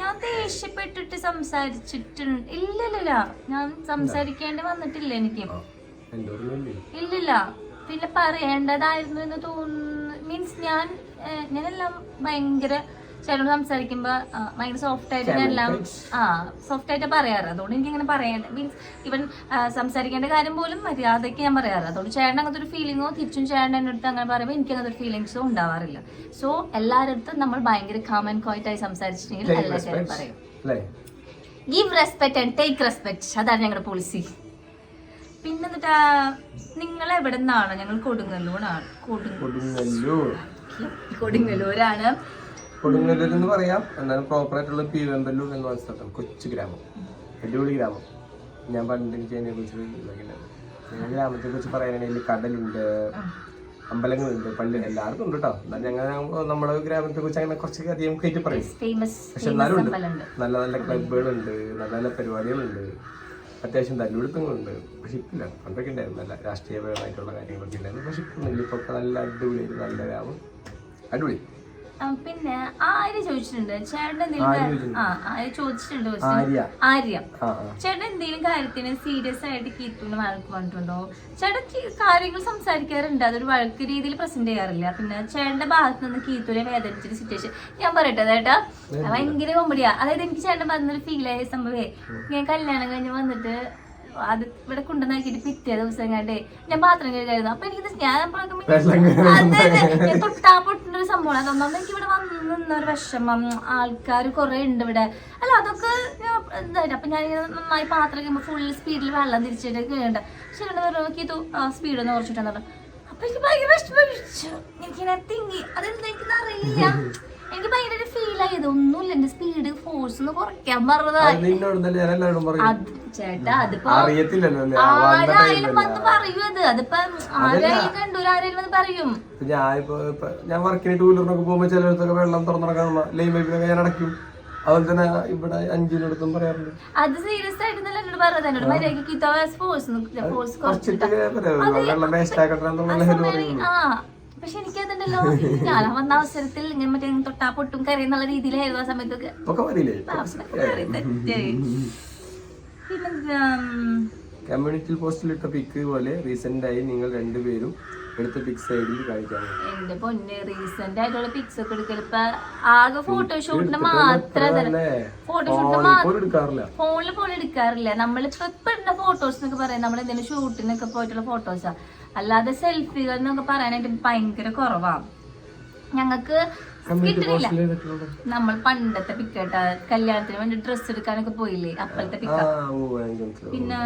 A: ഞാൻ ദേഷ്യപ്പെട്ടിട്ട് സംസാരിച്ചിട്ടുണ്ട് ഇല്ലല്ല ഞാൻ സംസാരിക്കേണ്ടി വന്നിട്ടില്ല എനിക്ക്. ഇല്ലില്ല. പിന്നെ പറയേണ്ടതായിരുന്നു എന്ന് തോന്നുന്നു. മീൻസ് ഞാൻ ഞാനെല്ലാം ഭയങ്കര ചേട്ടനോട് സംസാരിക്കുമ്പോ ഭയങ്കര സോഫ്റ്റ് ആയിട്ട് ഞാൻ എല്ലാം ആ സോഫ്റ്റ് ആയിട്ട് പറയാറ്. അതുകൊണ്ട് എനിക്ക് ഇങ്ങനെ പറയേണ്ട മീൻസ് ഇവൻ സംസാരിക്കേണ്ട കാര്യം പോലും മര്യാദയ്ക്ക് ഞാൻ പറയാറ്. അതുകൊണ്ട് ചേട്ടൻ അങ്ങനത്തെ ഒരു ഫീലിങ്ങോ തിരിച്ചും ചേട്ടൻ എന്റെ അടുത്ത് അങ്ങനെ പറയുമ്പോൾ എനിക്ക് അങ്ങനത്തെ ഒരു ഫീലിങ്സോ ഉണ്ടാവാറില്ല. സോ എല്ലാവരുടെ അടുത്തും നമ്മൾ ഭയങ്കര കാമൻ കോയിറ്റ് ആയി സംസാരിച്ചിട്ടുണ്ടെങ്കിൽ എല്ലാ കാര്യം പറയും. Give respect and take respect അതാണ് ഞങ്ങളുടെ പോളിസി പിന്നെന്നിട്ടാ നിങ്ങൾ എവിടെ നിന്നാണ് ഞങ്ങൾ കൊടുങ്ങല്ലൂരാണ്.
B: കൊടുങ്ങല്ലൂർ.
A: കൊടുങ്ങല്ലൂരാണ്.
B: കൊടുങ്ങല്ലൂർ എന്ന് പറയാം. എന്നാലും പ്രോപ്പർ ആയിട്ടുള്ള പീവമ്പല്ലൂർ എന്ന് പറഞ്ഞ സ്ഥലം കൊച്ചു ഗ്രാമം. അടിപൊളി ഗ്രാമം. ഞാൻ പണ്ട് എനിക്ക് അതിനെ കുറിച്ച് ഗ്രാമത്തെ കുറിച്ച് പറയാനാണെങ്കിൽ കടലുണ്ട് അമ്പലങ്ങളുണ്ട് പള്ളി എല്ലാവർക്കും ഉണ്ട് കേട്ടോ എന്നാൽ ഞങ്ങൾ നമ്മുടെ ഗ്രാമത്തെ കുറിച്ച് അങ്ങനെ കുറച്ച് അധികം കയറ്റി പറയും പക്ഷെ എന്നാലും ഉണ്ട്. നല്ല നല്ല ക്ലബുകളുണ്ട് നല്ല നല്ല പരിപാടികളുണ്ട്. അത്യാവശ്യം തല്ലുപിടുത്തങ്ങളുണ്ട്. പക്ഷെ ഇപ്പില്ല പണ്ടൊക്കെ ഉണ്ടായിരുന്നു നല്ല രാഷ്ട്രീയപരമായിട്ടുള്ള കാര്യങ്ങളൊക്കെ ഉണ്ടായിരുന്നു. പക്ഷെ ഇപ്പം ഇപ്പൊ ഒക്കെ നല്ല അടിപൊളിയായിട്ട് നല്ല രാവും അടിപൊളി.
A: പിന്നെ ആര്യ ചോദിച്ചിട്ടുണ്ട്. ചേട്ടൻ എന്തെങ്കിലും
B: ചോദിച്ചിട്ടുണ്ട്.
A: ആ ആര്യ ചോദിച്ചിട്ടുണ്ട്.
B: ആര്യ.
A: ചേട്ടൻ എന്തെങ്കിലും കാര്യത്തിന് സീരിയസ് ആയിട്ട് കീത്തുവിന് വഴക്ക് പറഞ്ഞിട്ടുണ്ടോ? ചേട്ടൻ കാര്യങ്ങൾ സംസാരിക്കാറുണ്ട്. അതൊരു വഴക്ക് രീതിയിൽ പ്രസന്റ് ചെയ്യാറില്ല. പിന്നെ ചേട്ടന്റെ ഭാഗത്ത് നിന്ന് കീത്തുവിനെ വേദനിച്ചൊരു സിറ്റുവേഷൻ ഞാൻ പറയട്ടെ ചേട്ടാ ഭയങ്കര കോമഡിയാ അതായത് എനിക്ക് ചേട്ടൻ പറഞ്ഞൊരു ഫീൽ ആയ സംഭവേ ഞാൻ കല്യാണം കഴിഞ്ഞ് വന്നിട്ട് അത് ഇവിടെ കൊണ്ടുവന്നാക്കിയിട്ട് പിറ്റേ ദിവസം കണ്ടേ ഞാൻ പാത്രം കഴുകായിരുന്നു അപ്പൊ എനിക്ക് ഞാൻ തൊട്ടാ പൊട്ടുന്ന ഒരു സംഭവമാണ് അതൊന്നും എനിക്ക് ഇവിടെ വന്ന് നിന്നൊരു വിഷമം. ആൾക്കാർ കുറെ ഉണ്ട് ഇവിടെ. അല്ല അതൊക്കെ എന്തായാലും അപ്പൊ ഞാൻ നന്നായി പാത്രം കഴിയുമ്പോൾ ഫുൾ സ്പീഡിൽ വെള്ളം തിരിച്ചിട്ട് കേണ്ട പക്ഷെ പറഞ്ഞു നോക്കിയത് സ്പീഡ് ഒന്ന് കുറച്ചിട്ടുണ്ടല്ലോ അപ്പൊ എനിക്ക് ഭയങ്കര വിഷമിച്ചു എനിക്കിങ്ങനെ തിങ്ങി. അതെന്താ എനിക്ക് അറിയില്ല എനിക്ക് ഒന്നുമില്ല എന്റെ സ്പീഡ് ഫോഴ്സ് ഒന്ന് കുറയ്ക്കാൻ പറഞ്ഞതാ. ചേട്ടാ അതിപ്പോ ആരായാലും വന്ന് പറയൂ അത്. അതിപ്പോ ആരായാലും കണ്ടൂര് ആരായാലും വന്ന് പറയും.
B: ഞാനിപ്പോ ഞാൻ വർക്കിന് ടൂ വീലറിനൊക്കെ പോകുമ്പോ ചിലയിടത്തൊക്കെ വെള്ളം തുറന്നിറക്കാൻ ലൈൻ പൈപ്പിലൊക്കെ ഞാൻ അടയ്ക്കും. അതുപോലെ തന്നെ ഇവിടെ അഞ്ചിനടുത്തും പറയാറുണ്ട്.
A: അത് സീരിയസ് ആയിട്ട് എന്നോട് പറഞ്ഞത്. എന്നോട് മര്യാദയ്ക്ക് ഫോഴ്സ് ഫോഴ്സ്
B: കുറച്ചിട്ട്. വെള്ളം വേസ്റ്റ് ആക്കട്ടെ
A: പക്ഷെ എനിക്കതുണ്ടല്ലോ ഞാൻ വന്ന അവസരത്തിൽ ഇങ്ങനെ മറ്റേ തൊട്ടാ പൊട്ടും കറി കരയെന്നുള്ള രീതിയിലായിരുന്നു ആ സമയത്തൊക്കെ. പിന്നെന്താ
B: കമ്മ്യൂണിറ്റി പോസ്റ്റിൽ ഇട്ട പിക്ക് പോലെ റീസെന്റ് ആയി നിങ്ങൾ രണ്ടുപേരും എടുത്ത പിക്സ് സൈഡിൽ കാണിക്കാൻ
A: എന്റെ പൊന്നെ റീസെന്റ് ആയിട്ടുള്ള പിക്സ് ഒക്കെ എടുക്കൽ ഇപ്പൊ ആകെ ഫോട്ടോഷൂട്ടിന് മാത്രം ഫോട്ടോഷൂട്ടിന് ഫോണിൽ പോലും എടുക്കാറില്ല. നമ്മളിപ്പോ ഇപ്പൊ ഇടുന്ന ഫോട്ടോസ് എന്നൊക്കെ പറയാം. നമ്മൾ എന്തെങ്കിലും ഷൂട്ടിനൊക്കെ പോയിട്ടുള്ള ഫോട്ടോസാ അല്ലാതെ സെൽഫികൾ എന്നൊക്കെ പറയാനായിട്ട് ഭയങ്കര കുറവാണ് ഞങ്ങക്ക്
B: കമ്മ്യൂണിറ്റി
A: കിട്ടുന്നില്ല നമ്മൾ പണ്ടത്തെ പിക്കേട്ട കല്യാണത്തിന് വേണ്ടി ഡ്രസ് എടുക്കാനൊക്കെ പോയില്ലേ? അപ്പോഴത്തെ പിക്ക പിന്നെ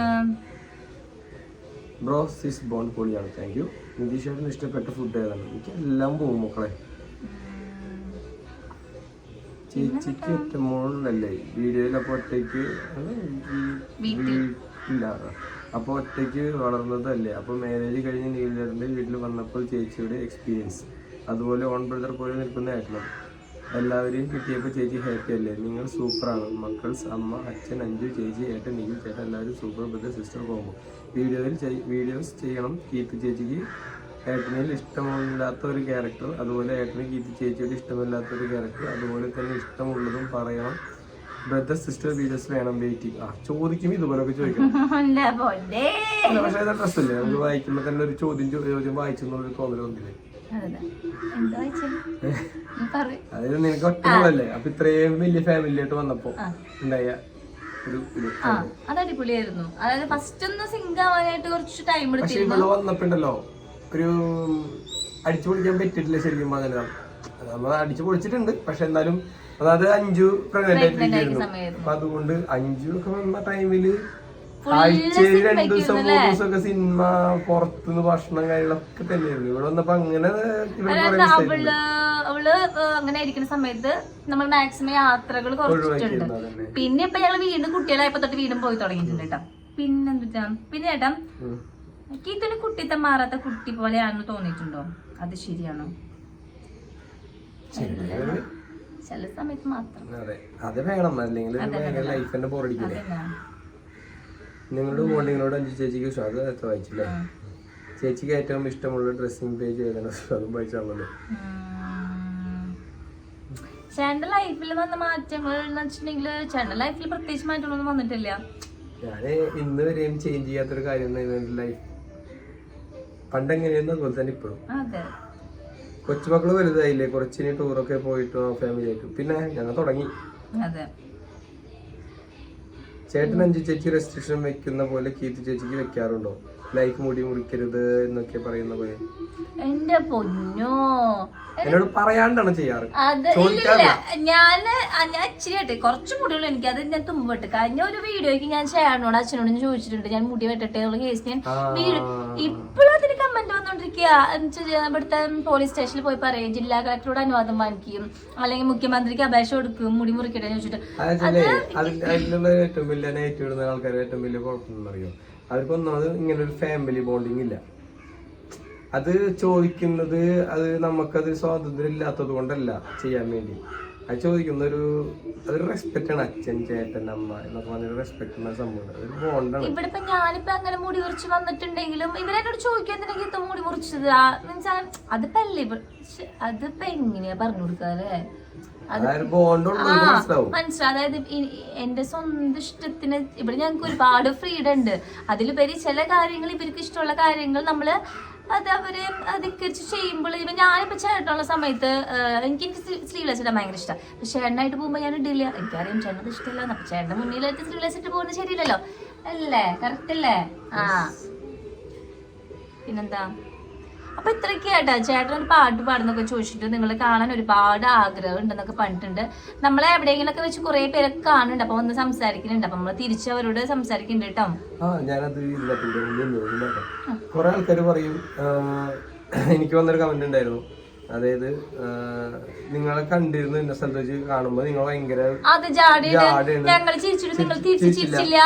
B: ബ്രോ സിസ് ബോൺ പൊളിയാണ്. താങ്ക് യു നിതീഷേട്ടന് ഇഷ്ടപ്പെട്ട ഫുഡ് ഏതാണ്? എനിക്ക് എല്ലാം പോകും മക്കളെ ചേച്ചിക്ക് ഒറ്റ മോളല്ലേ വീഡിയോയിൽ അപ്പോൾ ഒറ്റയ്ക്ക്. ഇല്ല. അപ്പോൾ ഒറ്റയ്ക്ക് വളർന്നതല്ലേ. അപ്പോൾ മാരേജ് കഴിഞ്ഞ് നീലറിന്റെ വീട്ടിൽ വന്നപ്പോൾ ചേച്ചിയുടെ എക്സ്പീരിയൻസ് അതുപോലെ ഓൺ ബ്രദർ പോലെ നിൽക്കുന്ന ഏട്ടനും. എല്ലാവരെയും കിട്ടിയപ്പോൾ ചേച്ചി ഹാപ്പി അല്ലേ? നിങ്ങൾ സൂപ്പറാണ് മക്കൾസ് അമ്മ അച്ഛൻ അഞ്ചു ചേച്ചി ഏട്ടൻ നീൽ ചേട്ടൻ എല്ലാവരും സൂപ്പർ ബ്രദർ സിസ്റ്റർ പോകുമ്പോൾ വീഡിയോയിൽ വീഡിയോസ് ചെയ്യണം. കീർത്തി ചേച്ചിക്ക് ഏട്ടനിൽ ഇഷ്ടമില്ലാത്ത ഒരു ക്യാരക്ടർ അതുപോലെ ഏട്ടന് കീർത്തി ചേച്ചിയുടെ ഇഷ്ടമില്ലാത്ത ഒരു ക്യാരക്ടർ അതുപോലെ തന്നെ ഇഷ്ടമുള്ളതും പറയണം. ബ്രദർ സിസ്റ്റർ ബീജസ് വേണം വെയിറ്റിംഗ് ആ ചോദിക്കും ഇതുപോലൊക്കെ ചോദിക്കും പക്ഷേ അത് ഡ്രസ്സല്ലേ നമുക്ക് വായിക്കുമ്പോൾ തന്നെ ഒരു ചോദ്യം ചോദ്യം വായിച്ചു എന്നുള്ളൊരു തോന്നൽ വന്നില്ലേ. അതായത് നിനക്ക് ഒറ്റമല്ലേ അപ്പൊ ഇത്രയും വലിയ ഫാമിലി ആയിട്ട് വന്നപ്പോ ഉണ്ടായ
A: അത് അടിപൊളിയായിരുന്നു അതായത് ഫസ്റ്റ് ഒന്ന് സിങ്ക് ആവാനായിട്ട് കുറച്ച് ടൈം എടുത്തിരുന്നു.
B: വന്നപ്പോണ്ടല്ലോ ഒരു അടിച്ചു പൊളിക്കാൻ പറ്റിയിട്ടില്ല ശരിക്കും പറഞ്ഞാൽ നമ്മൾ അടിച്ചു പൊളിച്ചിട്ടുണ്ട്. പക്ഷെ എന്നാലും അതായത് അഞ്ചു പ്രഗ്നന്റ് ആയിട്ടിരിക്കുന്നു അപ്പൊ അതുകൊണ്ട് അഞ്ചു ഒക്കെ വന്ന
A: ടൈമിൽ
B: ആഴ്ചയിൽ രണ്ടു ദിവസം മൂന്ന് ദിവസം ഒക്കെ സിനിമ പുറത്തുനിന്ന് ഭക്ഷണം കാര്യങ്ങളൊക്കെ തന്നെയായിരുന്നു. ഇവിടെ വന്നപ്പോ അങ്ങനെ
A: അവൾ അവൾ അങ്ങനെ ഇരിക്കുന്ന സമയത്ത് നമ്മൾ മാക്സിമം യാത്രകൾ കുറച്ചിട്ടുണ്ട്. പിന്നെ ഇപ്പൊ ഞങ്ങൾ വീണ്ടും കുട്ടികളായപ്പോ തൊട്ട് വീണ്ടും പോയി തുടങ്ങിയിട്ടുണ്ട് കേട്ടോ പിന്നെന്താ പിന്നെ ചേട്ടാ
B: എനിക്ക്
A: ഇതൊരു കുട്ടിത്തെ മാറാത്ത കുട്ടി പോലെയാണെന്ന് തോന്നിയിട്ടുണ്ടോ? അത് ശരിയാണോ?
B: ശരി.
A: ചില സമയത്ത് മാത്രം.
B: അതെ. അത് വേണം. അല്ലെങ്കിൽ ഭയങ്കര ലൈഫ് തന്നെ ബോറടിക്കില്ലേ നിങ്ങളുടെ ബോണ്ടിങ്ങിനോട് അഞ്ചു ചേച്ചിക്ക് ഇഷ്ടം അത് എത്ര വായിച്ചില്ലേ ചേച്ചിക്ക് ഏറ്റവും ഇഷ്ടമുള്ള ഡ്രസ്സിംഗ് പേജ് ഏതാണ്? അതും വായിച്ചാണല്ലോ
A: ഉം. ചേട്ടന്റെ ലൈഫിൽ വന്ന മാറ്റങ്ങൾ എന്ന് വെച്ചിട്ടുണ്ടെങ്കിൽ ചേട്ടന്റെ ലൈഫിൽ പ്രത്യേകിച്ച് മാറ്റങ്ങളൊന്നും വന്നിട്ടില്ല.
B: ഞാൻ ഇന്ന് വരെയും ചേഞ്ച് ചെയ്യാത്തൊരു കാര്യം ലൈഫ് പണ്ട് എങ്ങനെയായിരുന്നു? അതുപോലെ തന്നെ ഇപ്പോഴും.
A: അതെ.
B: കൊച്ചുമക്കൾ വലുതായില്ലേ കുറച്ചിന് ടൂറൊക്കെ പോയിട്ട് ഫാമിലി ആയിട്ട്. പിന്നെ ഞങ്ങൾ തുടങ്ങി.
A: അതെ.
B: ചേട്ടൻ അഞ്ചു ചേച്ചി റെസ്ട്രിക്ഷൻ വെക്കുന്ന പോലെ കീർത്തി ചേച്ചിക്ക് വെക്കാറുണ്ടോ? ലൈക്ക് മുടി മുറിക്കരുത് എന്നൊക്കെ പറയുന്ന പോലെ.
A: എന്റെ പൊന്നോ.
B: എന്നോട് പറയാണ്ടാണ് ചെയ്യാറ്.
A: അത് ഇല്ലില്ല ഞാൻ ഞാൻ ഇച്ചിരി ആട്ടെ കുറച്ച് മുടികൾ എനിക്ക്. അത് ഞാൻ തുമ്പിട്ട് കഴിഞ്ഞ ഒരു വീഡിയോയ്ക്ക് ഞാൻ ചേട്ടനോട് അച്ഛനോട് ചോദിച്ചിട്ടുണ്ട്. ഞാൻ മുടി വെട്ടട്ടെ എന്നുള്ള കേസ് ഞാൻ വീഡിയോ ഇപ്പോഴും എന്നുവെച്ചാൽ ഇവിടുത്തെ പോലീസ് സ്റ്റേഷനിൽ പോയി പറയും ജില്ലാ കളക്ടറോട് അനുവാദം വാങ്ങിക്കും. അല്ലെങ്കിൽ മുഖ്യമന്ത്രിക്ക് അപേക്ഷ കൊടുക്കും മുടി മുറിക്കട്ടെ വെച്ചിട്ട് ചോദിച്ചിട്ട്
B: ഏറ്റവും വലിയ നെഗറ്റീവ് ഇടുന്ന ആൾക്കാർ ഏറ്റവും വലിയ കുഴപ്പം അറിയോ? അവർക്ക് ഒന്നാമത് ഇങ്ങനെ ഒരു ഫാമിലി ബോണ്ടിങ് ഇല്ല. അത് ചോദിക്കുന്നത് അത് നമുക്കത് സ്വാതന്ത്ര്യം ഇല്ലാത്തത് കൊണ്ടല്ല ചെയ്യാൻ വേണ്ടി. അത് ചോദിക്കുന്ന ഒരു അതൊരു റെസ്പെക്റ്റ് ആണ് അച്ഛൻ ചേട്ടൻ അമ്മ എന്നൊക്കെ പറഞ്ഞൊരു റെസ്പെക്ട് എന്ന സംഭവം ഒരു ബോണ്ടാണ്
A: ഇവിടെ ഇപ്പൊ ഞാനിപ്പോ അങ്ങനെ മുടി മുറിച്ച് വന്നിട്ടുണ്ടെങ്കിലും ഇവരെന്നോട് ചോദിക്കാൻ എന്തിനാ ഇത്ര മുടി മുറിച്ചത്? മീൻസ് അതിപ്പോ അല്ലേ അതിപ്പോ എങ്ങനെയാ പറഞ്ഞു കൊടുക്കാല്ലേ
B: മനസ്സിലാവും.
A: അതായത് എന്റെ സ്വന്തം ഇഷ്ടത്തിന് ഇവിടെ ഞങ്ങൾക്ക് ഒരുപാട് ഫ്രീഡം ഉണ്ട്. അതിലുപരി ചില കാര്യങ്ങൾ ഇവർക്ക് ഇഷ്ടമുള്ള കാര്യങ്ങൾ നമ്മൾ അത് അവർ ധിക്കരിച്ച് ചെയ്യുമ്പോൾ ഇപ്പൊ ഞാനിപ്പോ ചേട്ടനുള്ള സമയത്ത് എനിക്ക് എനിക്ക് സ്ലീവ്ലെസ് ഇടാൻ ഭയങ്കര ഇഷ്ടം. പക്ഷെ ചേട്ടനായിട്ട് പോകുമ്പോ ഞാൻ ഇടില്ല എനിക്കറിയാം ചേട്ടനത് ഇഷ്ടമല്ല. അപ്പൊ ചേട്ടന്റെ മുന്നിലായിട്ട് സ്ലീവ്ലെസ് ഇട്ട് പോകുന്നത് ശരിയല്ലല്ലോ? അല്ലേ? കറക്റ്റ് അല്ലേ? ആ. പിന്നെന്താ? അപ്പൊ ഇത്രയൊക്കെ കേട്ടോ ചേട്ടൻ ഒരു പാട്ട് പാടുന്നൊക്കെ ചോദിച്ചിട്ട് നിങ്ങൾ കാണാൻ ഒരുപാട് ആഗ്രഹം ഉണ്ടെന്നൊക്കെ പറഞ്ഞിട്ടുണ്ട്. നമ്മളെ എവിടെയെങ്കിലൊക്കെ വെച്ച് കുറെ പേരൊക്കെ കാണുന്നുണ്ട്. അപ്പൊ ഒന്ന് സംസാരിക്കുന്നുണ്ട്. അപ്പൊ നമ്മൾ തിരിച്ച് അവരോട് സംസാരിക്കുന്നുണ്ട് കേട്ടോ.
B: കുറെ ആൾക്കാർ പറയും എനിക്ക് വന്നൊരു കമന്റ് ഉണ്ടായിരുന്നു. അതായത് നിങ്ങളെ കണ്ടിരുന്നു എന്ന സ്ഥലത്ത് വെച്ച് കാണുമ്പോ നിങ്ങൾ ഭയങ്കര.
A: ഞങ്ങൾ ചിരിച്ചിട്ട് നിങ്ങൾ തിരിച്ചു ചിരിച്ചില്ല.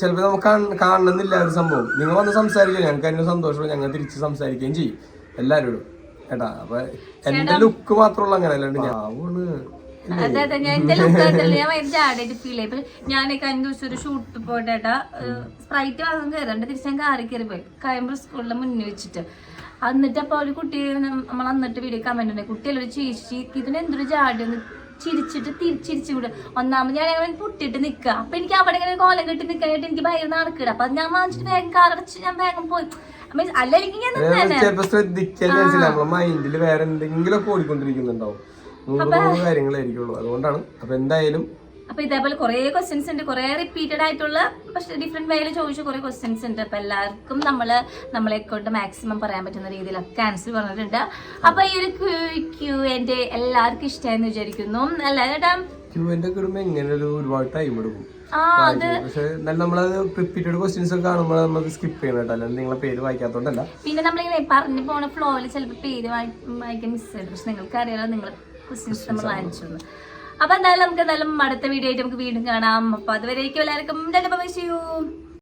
B: ചിലപ്പോ നമുക്ക് കാണണമെന്നില്ല ഒരു സംഭവം. നിങ്ങൾ വന്ന് സംസാരിക്കുക ഞങ്ങൾക്ക് അതിന് സന്തോഷമുള്ള. ഞങ്ങൾ തിരിച്ച് സംസാരിക്കുകയും ചെയ്യും. എല്ലാരോടും കേട്ടാ? അപ്പൊ എന്റെ ലുക്ക് മാത്രമുള്ള അങ്ങനെ അല്ലാണ്ട് ഞാൻ പാവാണ്.
A: അതെ അതെ ഞാൻ എന്റെ ലുക്ക് ഞാൻ ഭയങ്കര ജാടായിട്ട് ഫീൽ ആയി ഞാനൊക്കെ കഴിഞ്ഞ ദിവസം ഒരു ഷൂട്ട് പോയിട്ടേട്ടാ സ്പ്രൈറ്റ് വാങ്ങാൻ കയറുന്നുണ്ട് തിരിച്ച് ഞാൻ കാറി കയറി പോയി കയമ്പ സ്കൂളിലെ മുന്നിൽ വെച്ചിട്ട്. എന്നിട്ട് അപ്പൊ ഒരു കുട്ടി നമ്മൾ എന്നിട്ട് വീഡിയോ കമന്റ് ഉണ്ട് കുട്ടിയല്ല ചീച്ചി. ഇതിന് എന്തൊരു ജാടി ഒന്ന് ചിരിച്ചിട്ട് തിരിച്ചിരിച്ചു വിടും ഒന്നാമത് ഞാൻ അങ്ങനെ പൊട്ടിട്ട് നിക്കുക അപ്പൊ എനിക്ക് അവിടെ ഇങ്ങനെ കോലം കെട്ടി നിൽക്കാനായിട്ട് എനിക്ക് ഭയങ്കര നടക്കില്ല അപ്പൊ ഞാൻ വാങ്ങിച്ചിട്ട് വേഗം കാറടച്ച് ഞാൻ വേഗം പോയി. അല്ലെങ്കിൽ ഞാൻ
B: നമ്മളെ മൈൻഡിൽ വേറെ എന്തെങ്കിലും ഓടിക്കൊണ്ടിരിക്കുന്നുണ്ടാവും. കാര്യങ്ങളായിരിക്കുള്ളൂ. അതുകൊണ്ടാണ്. അപ്പൊ എന്തായാലും
A: അപ്പൊ ഇതേപോലെ കുറെ ക്വസ്റ്റ്യൻസ് ഉണ്ട്. കുറെ റിപ്പീറ്റഡ് ആയിട്ടുള്ള പക്ഷെ ഡിഫറെന്റ് വേയിൽ ചോദിച്ച കുറെ ക്വസ്റ്റ്യൻസ് ഉണ്ട്. അപ്പൊ എല്ലാവർക്കും നമ്മൾ നമ്മളെ കൊണ്ട് മാക്സിമം പറയാൻ പറ്റുന്ന രീതിയിലൊക്കെ ആൻസർ പറഞ്ഞിട്ടുണ്ട്. അപ്പൊ ഈ ഒരു ക്യൂ എന്റെ എല്ലാവർക്കും ഇഷ്ടമായെന്ന് വിചാരിക്കുന്നു. അല്ല ചേട്ടാ?
B: ക്യൂവിന്റെ എങ്ങനെ ഒരു ഒരുപാട് ടൈം എടുക്കും.
A: ആ അത്
B: പക്ഷെ എന്നാലും നമ്മളത് റിപ്പീറ്റഡ് ക്വസ്റ്റ്യൻസ് ഒക്കെ കാണുമ്പോൾ നമുക്ക് സ്കിപ്പ് ചെയ്യണം കേട്ടോ. അല്ലാണ്ട് നിങ്ങളെ പേര് വായിക്കാത്തോണ്ടല്ല.
A: പിന്നെ നമ്മളിങ്ങനെ പറഞ്ഞു പോണ ഫ്ലോയിൽ ചിലപ്പോൾ പേര് വായി- വായിക്കാൻ മിസ് ചെയ്തു പക്ഷെ നിങ്ങൾക്ക് അറിയാലോ നിങ്ങൾ ക്വസ്റ്റ്യൻസ് നമ്മൾ വായിച്ചു. അപ്പൊ എന്തായാലും നമുക്ക് എന്തായാലും അടുത്ത വീഡിയോ ആയിട്ട് നമുക്ക് വീണ്ടും കാണാം. അപ്പൊ അതുവരേക്കും എല്ലാവർക്കും ചെയ്യൂ